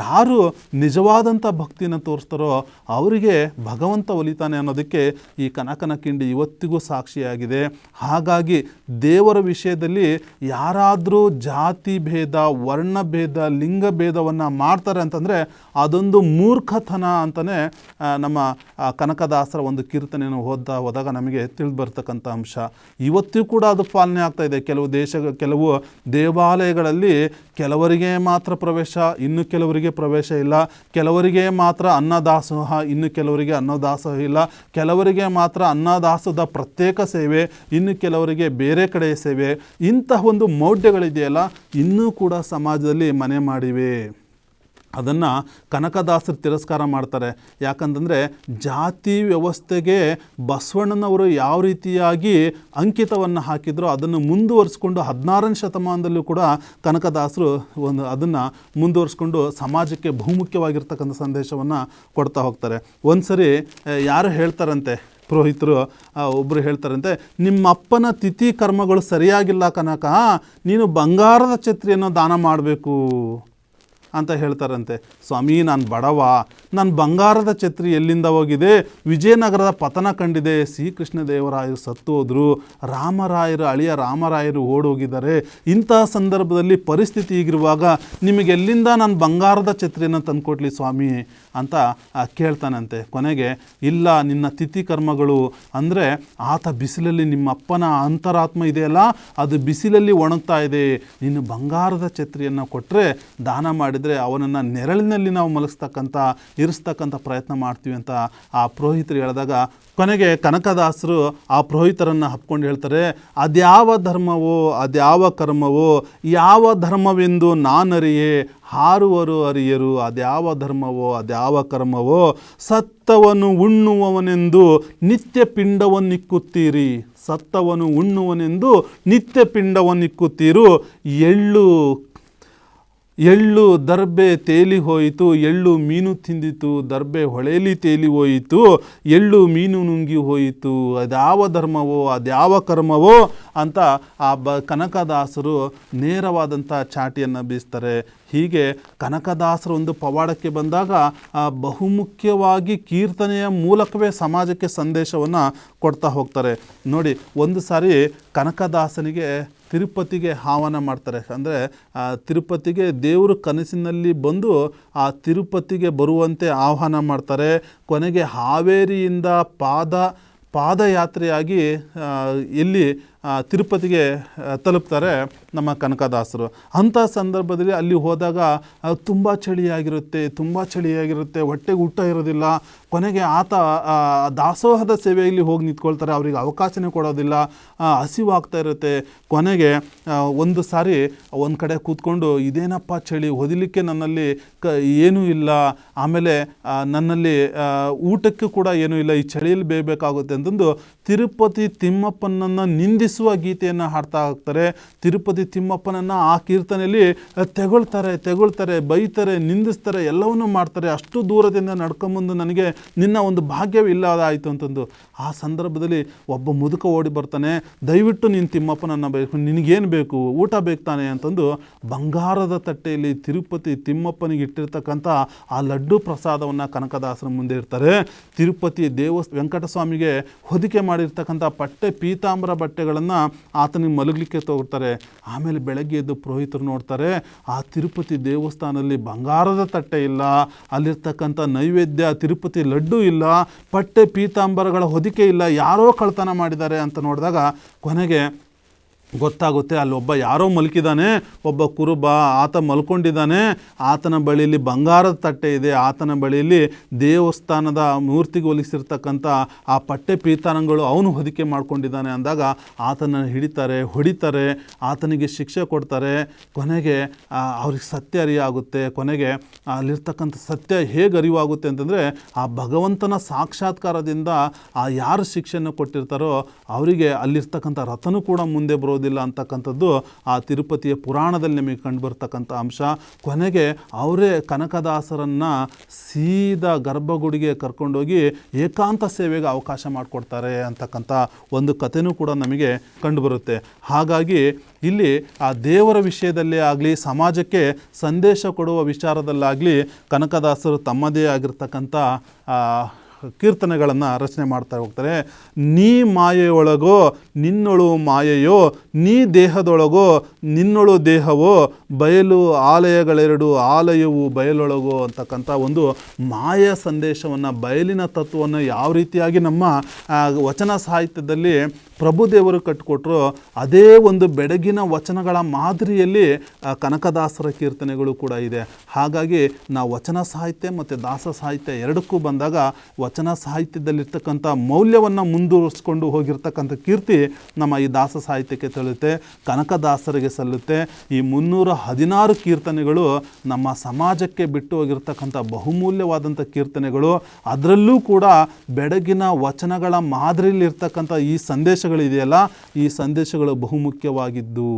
ಯಾರು ನಿಜವಾದಂಥ ಭಕ್ತಿನ ತೋರಿಸ್ತಾರೋ ಅವರಿಗೆ ಭಗವಂತ ಒಲಿತಾನೆ ಅನ್ನೋದಕ್ಕೆ ಈ ಕನಕನ ಕಿಂಡಿ ಇವತ್ತಿಗೂ ಸಾಕ್ಷಿಯಾಗಿದೆ. ಹಾಗಾಗಿ ದೇವರ ವಿಷಯದಲ್ಲಿ ಯಾರಾದರೂ ಜಾತಿ ಭೇದ ಲಿಂಗ ಭೇದವನ್ನು ಮಾಡ್ತಾರೆ ಅಂತಂದರೆ ಅದೊಂದು ಮೂರ್ಖತನ ಅಂತಲೇ ನಮ್ಮ ಕನಕದಾಸರ ಒಂದು ಕೀರ್ತನೆ ಕೀರ್ತನೆಯನ್ನು ಓದ್ತಾ ಹೋದಾಗ ನಮಗೆ ತಿಳಿದು ಬರ್ತಕ್ಕಂಥ ಅಂಶ. ಇವತ್ತಿಗೂ ಕೂಡ ಅದು ಪಾಲನೆ ಆಗ್ತಾ ಇದೆ. ಕೆಲವು ದೇಶ, ಕೆಲವು ದೇವಾಲಯಗಳಲ್ಲಿ ಕೆಲವರಿಗೆ ಮಾತ್ರ ಪ್ರವೇಶ, ಇನ್ನು ಕೆಲವರಿಗೆ ಪ್ರವೇಶ ಇಲ್ಲ. ಕೆಲವರಿಗೆ ಮಾತ್ರ ಅನ್ನದಾಸೋಹ, ಇನ್ನು ಕೆಲವರಿಗೆ ಅನ್ನದಾಸೋಹ ಇಲ್ಲ. ಕೆಲವರಿಗೆ ಮಾತ್ರ ಅನ್ನದಾಸದ ಪ್ರತ್ಯೇಕ ಸೇವೆ, ಇನ್ನು ಕೆಲವರಿಗೆ ಬೇರೆ ಕಡೆ ಸೇವೆ. ಇಂತಹ ಒಂದು ಮೌಢ್ಯಗಳಿದೆಯಲ್ಲ, ಇನ್ನೂ ಕೂಡ ಸಮಾಜದಲ್ಲಿ ಮನೆ ಮಾಡಿವೆ. ಅದನ್ನು ಕನಕದಾಸರು ತಿರಸ್ಕಾರ ಮಾಡ್ತಾರೆ. ಯಾಕಂತಂದರೆ ಜಾತಿ ವ್ಯವಸ್ಥೆಗೆ ಬಸವಣ್ಣನವರು ಯಾವ ರೀತಿಯಾಗಿ ಅಂಕಿತವನ್ನು ಹಾಕಿದ್ರೋ ಅದನ್ನು ಮುಂದುವರಿಸ್ಕೊಂಡು ಹದಿನಾರನೇ ಶತಮಾನದಲ್ಲೂ ಕೂಡ ಕನಕದಾಸರು ಒಂದು ಅದನ್ನು ಮುಂದುವರಿಸ್ಕೊಂಡು ಸಮಾಜಕ್ಕೆ ಬಹುಮುಖ್ಯವಾಗಿರ್ತಕ್ಕಂಥ ಸಂದೇಶವನ್ನು ಕೊಡ್ತಾ ಹೋಗ್ತಾರೆ. ಒಂದು ಸರಿ ಯಾರು ಹೇಳ್ತಾರಂತೆ? ಪುರೋಹಿತರು ಒಬ್ಬರು ಹೇಳ್ತಾರಂತೆ, ನಿಮ್ಮಪ್ಪನ ತಿಥಿ ಕರ್ಮಗಳು ಸರಿಯಾಗಿಲ್ಲ ಕನಕ. ನೀನು ಬಂಗಾರದ ಛತ್ರಿಯನ್ನು ದಾನ ಮಾಡಬೇಕು. ಅಂತ ಹೇಳ್ತಾರಂತೆ, ಸ್ವಾಮಿ, ನಾನು ಬಡವ ನನ್ನ ಬಂಗಾರದ ಛತ್ರಿ ಎಲ್ಲಿಂದ ಹೋಗಿದೆ? ವಿಜಯನಗರದ ಪತನ ಕಂಡಿದೆ. ಶ್ರೀಕೃಷ್ಣ ದೇವರಾಯರು ಸತ್ತು ಹೋದರು. ರಾಮರಾಯರು, ಅಳಿಯ ರಾಮರಾಯರು ಓಡೋಗಿದ್ದಾರೆ. ಇಂತಹ ಸಂದರ್ಭದಲ್ಲಿ ಪರಿಸ್ಥಿತಿ ಈಗಿರುವಾಗ ನಿಮಗೆ ಎಲ್ಲಿಂದ ನಾನು ಬಂಗಾರದ ಛತ್ರಿಯನ್ನು ತಂದುಕೊಡ್ಲಿ ಸ್ವಾಮಿ? ಅಂತ ಕೇಳ್ತಾನಂತೆ. ಕೊನೆಗೆ, ಇಲ್ಲ, ನಿನ್ನ ತಿಥಿ ಕರ್ಮಗಳು, ಅಂದರೆ ಆತ ಬಿಸಿಲಲ್ಲಿ ನಿಮ್ಮ ಅಪ್ಪನ ಅಂತರಾತ್ಮ ಇದೆಯಲ್ಲ, ಅದು ಬಿಸಿಲಲ್ಲಿ ಒಣಗ್ತಾ ಇದೆ. ನೀನು ಬಂಗಾರದ ಛತ್ರಿಯನ್ನು ಕೊಟ್ಟರೆ ದಾನ ಮಾಡಿದರೆ ಅವನನ್ನು ನೆರಳಿನಲ್ಲಿ ನಾವು ಮಲಗಿಸ್ತಕ್ಕಂಥ, ಇರಿಸ್ತಕ್ಕಂಥ ಪ್ರಯತ್ನ ಮಾಡ್ತೀವಿ ಅಂತ ಆ ಪುರೋಹಿತರು ಹೇಳಿದಾಗ, ಕೊನೆಗೆ ಕನಕದಾಸರು ಆ ಪುರೋಹಿತರನ್ನು ಹಪ್ಕೊಂಡು ಹೇಳ್ತಾರೆ, ಅದ್ಯಾವ ಧರ್ಮವೋ, ಅದ್ಯಾವ ಕರ್ಮವೋ, ಯಾವ ಧರ್ಮವೆಂದು ನಾನರಿಯೇ, ಹಾರುವರು ಅರಿಯರು, ಅದ್ಯಾವ ಧರ್ಮವೋ, ಅದ್ಯಾವ ಕರ್ಮವೋ, ಸತ್ತವನು ಉಣ್ಣುವವನೆಂದು ನಿತ್ಯ ಪಿಂಡವನ್ನಿಕ್ಕುತ್ತೀರಿ, ಸತ್ತವನು ಉಣ್ಣುವನೆಂದು ನಿತ್ಯ ಪಿಂಡವನ್ನಿಕ್ಕುತ್ತೀರು, ಎಳ್ಳು ಎಳ್ಳು ದರ್ಬೆ ತೇಲಿ ಹೋಯಿತು, ಎಳ್ಳು ಮೀನು ತಿಂದಿತು, ದರ್ಬೆ ಹೊಳೆಯಲ್ಲಿ ತೇಲಿ ಹೋಯಿತು, ಎಳ್ಳು ಮೀನು ನುಂಗಿ ಹೋಯಿತು. ಅದ್ಯಾವ ಧರ್ಮವೋ, ಅದ್ಯಾವ ಕರ್ಮವೋ ಅಂತ ಆ ಬ ಕನಕದಾಸರು ನೇರವಾದಂಥ ಚಾಟಿಯನ್ನು ಬೀಸ್ತಾರೆ. ಹೀಗೆ ಕನಕದಾಸರು ಒಂದು ಪವಾಡಕ್ಕೆ ಬಂದಾಗ ಬಹುಮುಖ್ಯವಾಗಿ ಕೀರ್ತನೆಯ ಮೂಲಕವೇ ಸಮಾಜಕ್ಕೆ ಸಂದೇಶವನ್ನು ಕೊಡ್ತಾ ಹೋಗ್ತಾರೆ. ನೋಡಿ, ಒಂದು ಸಾರಿ ಕನಕದಾಸನಿಗೆ ತಿರುಪತಿಗೆ ಆಹ್ವಾನ ಮಾಡ್ತಾರೆ. ಅಂದರೆ ತಿರುಪತಿಗೆ ದೇವರು ಕನಸಿನಲ್ಲಿ ಬಂದು ಆ ತಿರುಪತಿಗೆ ಬರುವಂತೆ ಆಹ್ವಾನ ಮಾಡ್ತಾರೆ. ಕೊನೆಗೆ ಹಾವೇರಿಯಿಂದ ಪಾದ, ಪಾದಯಾತ್ರೆಯಾಗಿ ಇಲ್ಲಿ ತಿರುಪತಿಗೆ ತಲುಪ್ತಾರೆ ನಮ್ಮ ಕನಕದಾಸರು. ಅಂಥ ಸಂದರ್ಭದಲ್ಲಿ ಅಲ್ಲಿ ಹೋದಾಗ ತುಂಬ ಚಳಿಯಾಗಿರುತ್ತೆ ತುಂಬ ಚಳಿಯಾಗಿರುತ್ತೆ ಹೊಟ್ಟೆಗೆ ಊಟ ಇರೋದಿಲ್ಲ. ಕೊನೆಗೆ ಆತ ದಾಸೋಹದ ಸೇವೆಯಲ್ಲಿ ಹೋಗಿ ನಿಂತ್ಕೊಳ್ತಾರೆ. ಅವರಿಗೆ ಅವಕಾಶನೇ ಕೊಡೋದಿಲ್ಲ. ಹಸಿವಾಗ್ತಾ ಇರುತ್ತೆ. ಕೊನೆಗೆ ಒಂದು ಸಾರಿ ಒಂದು ಕಡೆ ಕೂತ್ಕೊಂಡು, ಇದೇನಪ್ಪ ಚಳಿ, ಹೊದಿಲಿಕ್ಕೆ ನನ್ನಲ್ಲಿ ಕ, ಏನೂ ಇಲ್ಲ. ಆಮೇಲೆ ನನ್ನಲ್ಲಿ ಊಟಕ್ಕೂ ಕೂಡ ಏನೂ ಇಲ್ಲ. ಈ ಚಳಿಯಲ್ಲಿ ಬೇಯಬೇಕಾಗುತ್ತೆ. ಅಂತಂದು ತಿರುಪತಿ ತಿಮ್ಮಪ್ಪನನ್ನು ನಿಂದಿಸುವ ಗೀತೆಯನ್ನು ಹಾಡ್ತಾ ಹೋಗ್ತಾರೆ. ತಿರುಪತಿ ತಿಮ್ಮಪ್ಪನನ್ನು ಆ ಕೀರ್ತನೆಯಲ್ಲಿ ತೆಗೊಳ್ತಾರೆ ತೆಗೊಳ್ತಾರೆ, ಬೈತಾರೆ, ನಿಂದಿಸ್ತಾರೆ, ಎಲ್ಲವನ್ನೂ ಮಾಡ್ತಾರೆ. ಅಷ್ಟು ದೂರದಿಂದ ನಡ್ಕೊಂಬಂದು ನನಗೆ ನಿನ್ನ ಒಂದು ಭಾಗ್ಯವಿಲ್ಲದಾಯಿತು ಅಂತಂದು. ಆ ಸಂದರ್ಭದಲ್ಲಿ ಒಬ್ಬ ಮುದುಕ ಓಡಿ ಬರ್ತಾನೆ. ದಯವಿಟ್ಟು ನೀನು ತಿಮ್ಮಪ್ಪನನ್ನು ಬೇಕು, ನಿನಗೇನು ಬೇಕು? ಊಟ ಬೇಕು ತಾನೆ? ಅಂತಂದು ಬಂಗಾರದ ತಟ್ಟೆಯಲ್ಲಿ ತಿರುಪತಿ ತಿಮ್ಮಪ್ಪನಿಗೆ ಇಟ್ಟಿರ್ತಕ್ಕಂಥ ಆ ಲಡ್ಡು ಪ್ರಸಾದವನ್ನು ಕನಕದಾಸರ ಮುಂದೆ ಇರ್ತಾರೆ ತಿರುಪತಿ ದೇವಸ್, ವೆಂಕಟಸ್ವಾಮಿಗೆ ಹೊದಿಕೆ ಮಾಡಿರ್ತಕ್ಕಂಥ ಪಟ್ಟೆ, ಪೀತಾಂಬರ ಬಟ್ಟೆಗಳನ್ನು ಆತನಿಗೆ ಮಲಗಲಿಕ್ಕೆ ತೋರ್ತಾರೆ. ಆಮೇಲೆ ಬೆಳಗ್ಗೆ ಎದ್ದು ಪುರೋಹಿತರು ನೋಡ್ತಾರೆ, ಆ ತಿರುಪತಿ ದೇವಸ್ಥಾನದಲ್ಲಿ ಬಂಗಾರದ ತಟ್ಟೆ ಇಲ್ಲ, ಅಲ್ಲಿರ್ತಕ್ಕಂಥ ನೈವೇದ್ಯ, ತಿರುಪತಿ ಲಡ್ಡು ಇಲ್ಲ ಪಟ್ಟೆ ಪೀತಾಂಬರಗಳ ಹೊದಿಕೆ ಇಲ್ಲ, ಯಾರೋ ಕಳ್ತನ ಮಾಡಿದ್ದಾರೆ ಅಂತ ನೋಡಿದಾಗ ಕೊನೆಗೆ ಗೊತ್ತಾಗುತ್ತೆ. ಅಲ್ಲಿ ಒಬ್ಬ ಯಾರೋ ಮಲ್ಕಿದ್ದಾನೆ ಒಬ್ಬ ಕುರುಬ ಆತ ಮಲ್ಕೊಂಡಿದ್ದಾನೆ ಆತನ ಬಳಿಯಲ್ಲಿ ಬಂಗಾರದ ತಟ್ಟೆ ಇದೆ. ಆತನ ಬಳಿಯಲ್ಲಿ ದೇವಸ್ಥಾನದ ಮೂರ್ತಿಗೆ ಒಲಿಸಿರ್ತಕ್ಕಂಥ ಆ ಪಟ್ಟೆ ಪೀತಾನಗಳು ಅವನು ಹೊದಿಕೆ ಮಾಡ್ಕೊಂಡಿದ್ದಾನೆ ಅಂದಾಗ ಆತನನ್ನು ಹಿಡಿತಾರೆ, ಹೊಡಿತಾರೆ, ಆತನಿಗೆ ಶಿಕ್ಷೆ ಕೊಡ್ತಾರೆ. ಕೊನೆಗೆ ಅವ್ರಿಗೆ ಸತ್ಯ ಅರಿವಾಗುತ್ತೆ. ಕೊನೆಗೆ ಅಲ್ಲಿರ್ತಕ್ಕಂಥ ಸತ್ಯ ಹೇಗೆ ಅರಿವಾಗುತ್ತೆ ಅಂತಂದರೆ, ಆ ಭಗವಂತನ ಸಾಕ್ಷಾತ್ಕಾರದಿಂದ ಆ ಯಾರು ಶಿಕ್ಷೆಯನ್ನು ಕೊಟ್ಟಿರ್ತಾರೋ, ಅವರಿಗೆ ಅಲ್ಲಿರ್ತಕ್ಕಂಥ ರಥನೂ ಕೂಡ ಮುಂದೆ ಬರೋದಿಲ್ಲ. ಅಂತಕ್ಕಂಥದ್ದು ಆ ತಿರುಪತಿಯ ಪುರಾಣದಲ್ಲಿ ನಿಮಗೆ ಕಂಡುಬರ್ತಕ್ಕಂಥ ಅಂಶ. ಕೊನೆಗೆ ಅವರೇ ಕನಕದಾಸರನ್ನು ಸೀದಾ ಗರ್ಭಗುಡಿಗೆ ಕರ್ಕೊಂಡೋಗಿ ಏಕಾಂತ ಸೇವೆಗೆ ಅವಕಾಶ ಮಾಡಿಕೊಡ್ತಾರೆ ಅಂತಕ್ಕಂಥ ಒಂದು ಕಥೆನೂ ಕೂಡ ನಮಗೆ ಕಂಡುಬರುತ್ತೆ. ಹಾಗಾಗಿ ಇಲ್ಲಿ ಆ ದೇವರ ವಿಷಯದಲ್ಲೇ ಆಗಲಿ, ಸಮಾಜಕ್ಕೆ ಸಂದೇಶ ಕೊಡುವ ವಿಚಾರದಲ್ಲಾಗಲಿ ಕನಕದಾಸರು ತಮ್ಮದೇ ಆಗಿರ್ತಕ್ಕಂಥ ಕೀರ್ತನೆಗಳನ್ನು ರಚನೆ ಮಾಡ್ತಾ ಹೋಗ್ತಾರೆ. ನೀ ಮಾಯೆಯೊಳಗೋ ನಿನ್ನೊಳು ಮಾಯೆಯೋ ನೀ ದೇಹದೊಳಗೋ ನಿನ್ನೊಳು ದೇಹವೋ, ಬಯಲು ಆಲಯಗಳೆರಡು ಆಲಯವು ಬಯಲೊಳಗು ಅಂತಕ್ಕಂಥ ಒಂದು ಮಾಯ ಸಂದೇಶವನ್ನು, ಬಯಲಿನ ತತ್ವವನ್ನು ಯಾವ ರೀತಿಯಾಗಿ ನಮ್ಮ ವಚನ ಸಾಹಿತ್ಯದಲ್ಲಿ ಪ್ರಭುದೇವರು ಕಟ್ಟಿಕೊಟ್ರು ಅದೇ ಒಂದು ಬೆಡಗಿನ ವಚನಗಳ ಮಾದರಿಯಲ್ಲಿ ಕನಕದಾಸರ ಕೀರ್ತನೆಗಳು ಕೂಡ ಇದೆ. ಹಾಗಾಗಿ ನಾವು ವಚನ ಸಾಹಿತ್ಯ ಮತ್ತು ದಾಸ ಸಾಹಿತ್ಯ ಎರಡಕ್ಕೂ ಬಂದಾಗ ವಚನ ಸಾಹಿತ್ಯದಲ್ಲಿರ್ತಕ್ಕಂಥ ಮೌಲ್ಯವನ್ನು ಮುಂದುವರಿಸ್ಕೊಂಡು ಹೋಗಿರ್ತಕ್ಕಂಥ ಕೀರ್ತಿ ನಮ್ಮ ಈ ದಾಸ ಸಾಹಿತ್ಯಕ್ಕೆ ತಿಳಿಯುತ್ತೆ ಕನಕದಾಸರಿಗೆ ಸಲ್ಲುತ್ತೆ. ಈ ಮುನ್ನೂರ ಹದಿನಾರು ಕೀರ್ತನೆಗಳು ನಮ್ಮ ಸಮಾಜಕ್ಕೆ ಬಿಟ್ಟು ಹೋಗಿರ್ತಕ್ಕಂಥ ಬಹುಮೂಲ್ಯವಾದಂಥ ಕೀರ್ತನೆಗಳು. ಅದರಲ್ಲೂ ಕೂಡ ಬೆಡಗಿನ ವಚನಗಳ ಮಾದರಿಯಲ್ಲಿರ್ತಕ್ಕಂಥ ಈ ಸಂದೇಶಗಳಿದೆಯಲ್ಲ, ಈ ಸಂದೇಶಗಳು ಬಹುಮುಖ್ಯವಾಗಿದ್ದು.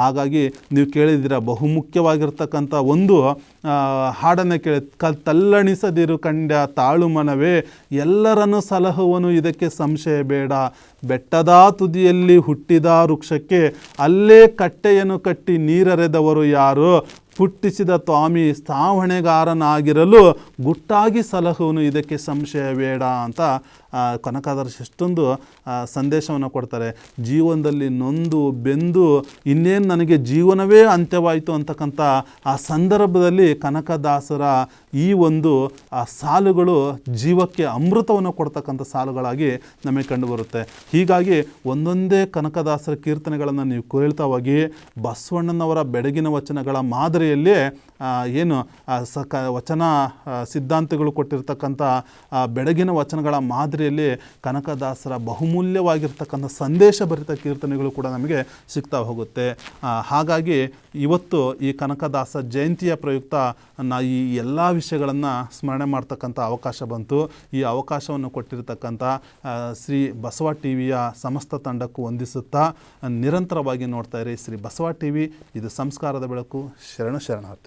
ಹಾಗಾಗಿ ನೀವು ಕೇಳಿದ್ದೀರ, ಬಹುಮುಖ್ಯವಾಗಿರ್ತಕ್ಕಂಥ ಒಂದು ಹಾಡನ್ನು ಕೇಳಿ ಕ ತಲ್ಲಣಿಸದಿರು ಕಂಡ ತಾಳು ಮನವೇ, ಎಲ್ಲರನ್ನು ಸಲಹುವನು, ಇದಕ್ಕೆ ಸಂಶಯ ಬೇಡ. ಬೆಟ್ಟದ ತುದಿಯಲ್ಲಿ ಹುಟ್ಟಿದ ವೃಕ್ಷಕ್ಕೆ, ಅಲ್ಲೇ ಕಟ್ಟೆಯನ್ನು ಕಟ್ಟಿ ನೀರರೆದವರು ಯಾರು? ಪುಟ್ಟಿಸಿದ ಸ್ವಾಮಿ ಸ್ಥಾವಣೆಗಾರನಾಗಿರಲು ಗುಟ್ಟಾಗಿ ಸಲಹುವನು, ಇದಕ್ಕೆ ಸಂಶಯ ಬೇಡ ಅಂತ ಆ, ಕನಕದಾಸ ಎಷ್ಟೊಂದು ಸಂದೇಶವನ್ನು ಕೊಡ್ತಾರೆ. ಜೀವನದಲ್ಲಿ ನೊಂದು ಬೆಂದು ಇನ್ನೇನು ನನಗೆ ಜೀವನವೇ ಅಂತ್ಯವಾಯಿತು ಅಂತಕ್ಕಂಥ ಆ ಸಂದರ್ಭದಲ್ಲಿ ಕನಕದಾಸರ ಈ ಒಂದು ಆ ಸಾಲುಗಳು ಜೀವಕ್ಕೆ ಅಮೃತವನ್ನು ಕೊಡ್ತಕ್ಕಂಥ ಸಾಲುಗಳಾಗಿ ನಮಗೆ ಕಂಡುಬರುತ್ತೆ. ಹೀಗಾಗಿ ಒಂದೊಂದೇ ಕನಕದಾಸರ ಕೀರ್ತನೆಗಳನ್ನು ನೀವು ಕೇಳ್ತಾ ಹೋಗಿ ಬಸವಣ್ಣನವರ ಬೆಡಗಿನ ವಚನಗಳ ಮಾದರಿಯಲ್ಲಿ ಏನು ಸ ವಚನ ಸಿದ್ಧಾಂತಗಳು ಕೊಟ್ಟಿರ್ತಕ್ಕಂಥ ಬೆಡಗಿನ ವಚನಗಳ ಮಾದರಿಯಲ್ಲಿ ಕನಕದಾಸರ ಬಹುಮೂಲ್ಯವಾಗಿರ್ತಕ್ಕಂಥ ಸಂದೇಶ ಭರಿತ ಕೀರ್ತನೆಗಳು ಕೂಡ ನಮಗೆ ಸಿಗ್ತಾ ಹೋಗುತ್ತೆ. ಹಾಗಾಗಿ ಇವತ್ತು ಈ ಕನಕದಾಸ ಜಯಂತಿಯ ಪ್ರಯುಕ್ತ ನಾ ಈ ಎಲ್ಲ ವಿಷಯಗಳನ್ನು ಸ್ಮರಣೆ ಮಾಡ್ತಕ್ಕಂಥ ಅವಕಾಶ ಬಂತು. ಈ ಅವಕಾಶವನ್ನು ಕೊಟ್ಟಿರ್ತಕ್ಕಂಥ ಶ್ರೀ ಬಸವ ಟಿ ವಿಯ ಸಮಸ್ತ ತಂಡಕ್ಕೂ ವಂದಿಸುತ್ತಾ ನಿರಂತರವಾಗಿ ನೋಡ್ತಾ ಇರಿ. ಶ್ರೀ ಬಸವ ಟಿ ವಿ ಇದು ಸಂಸ್ಕಾರದ ಬೆಳಕು. ಶರಣ ಶರಣಾರ್ಥಿ.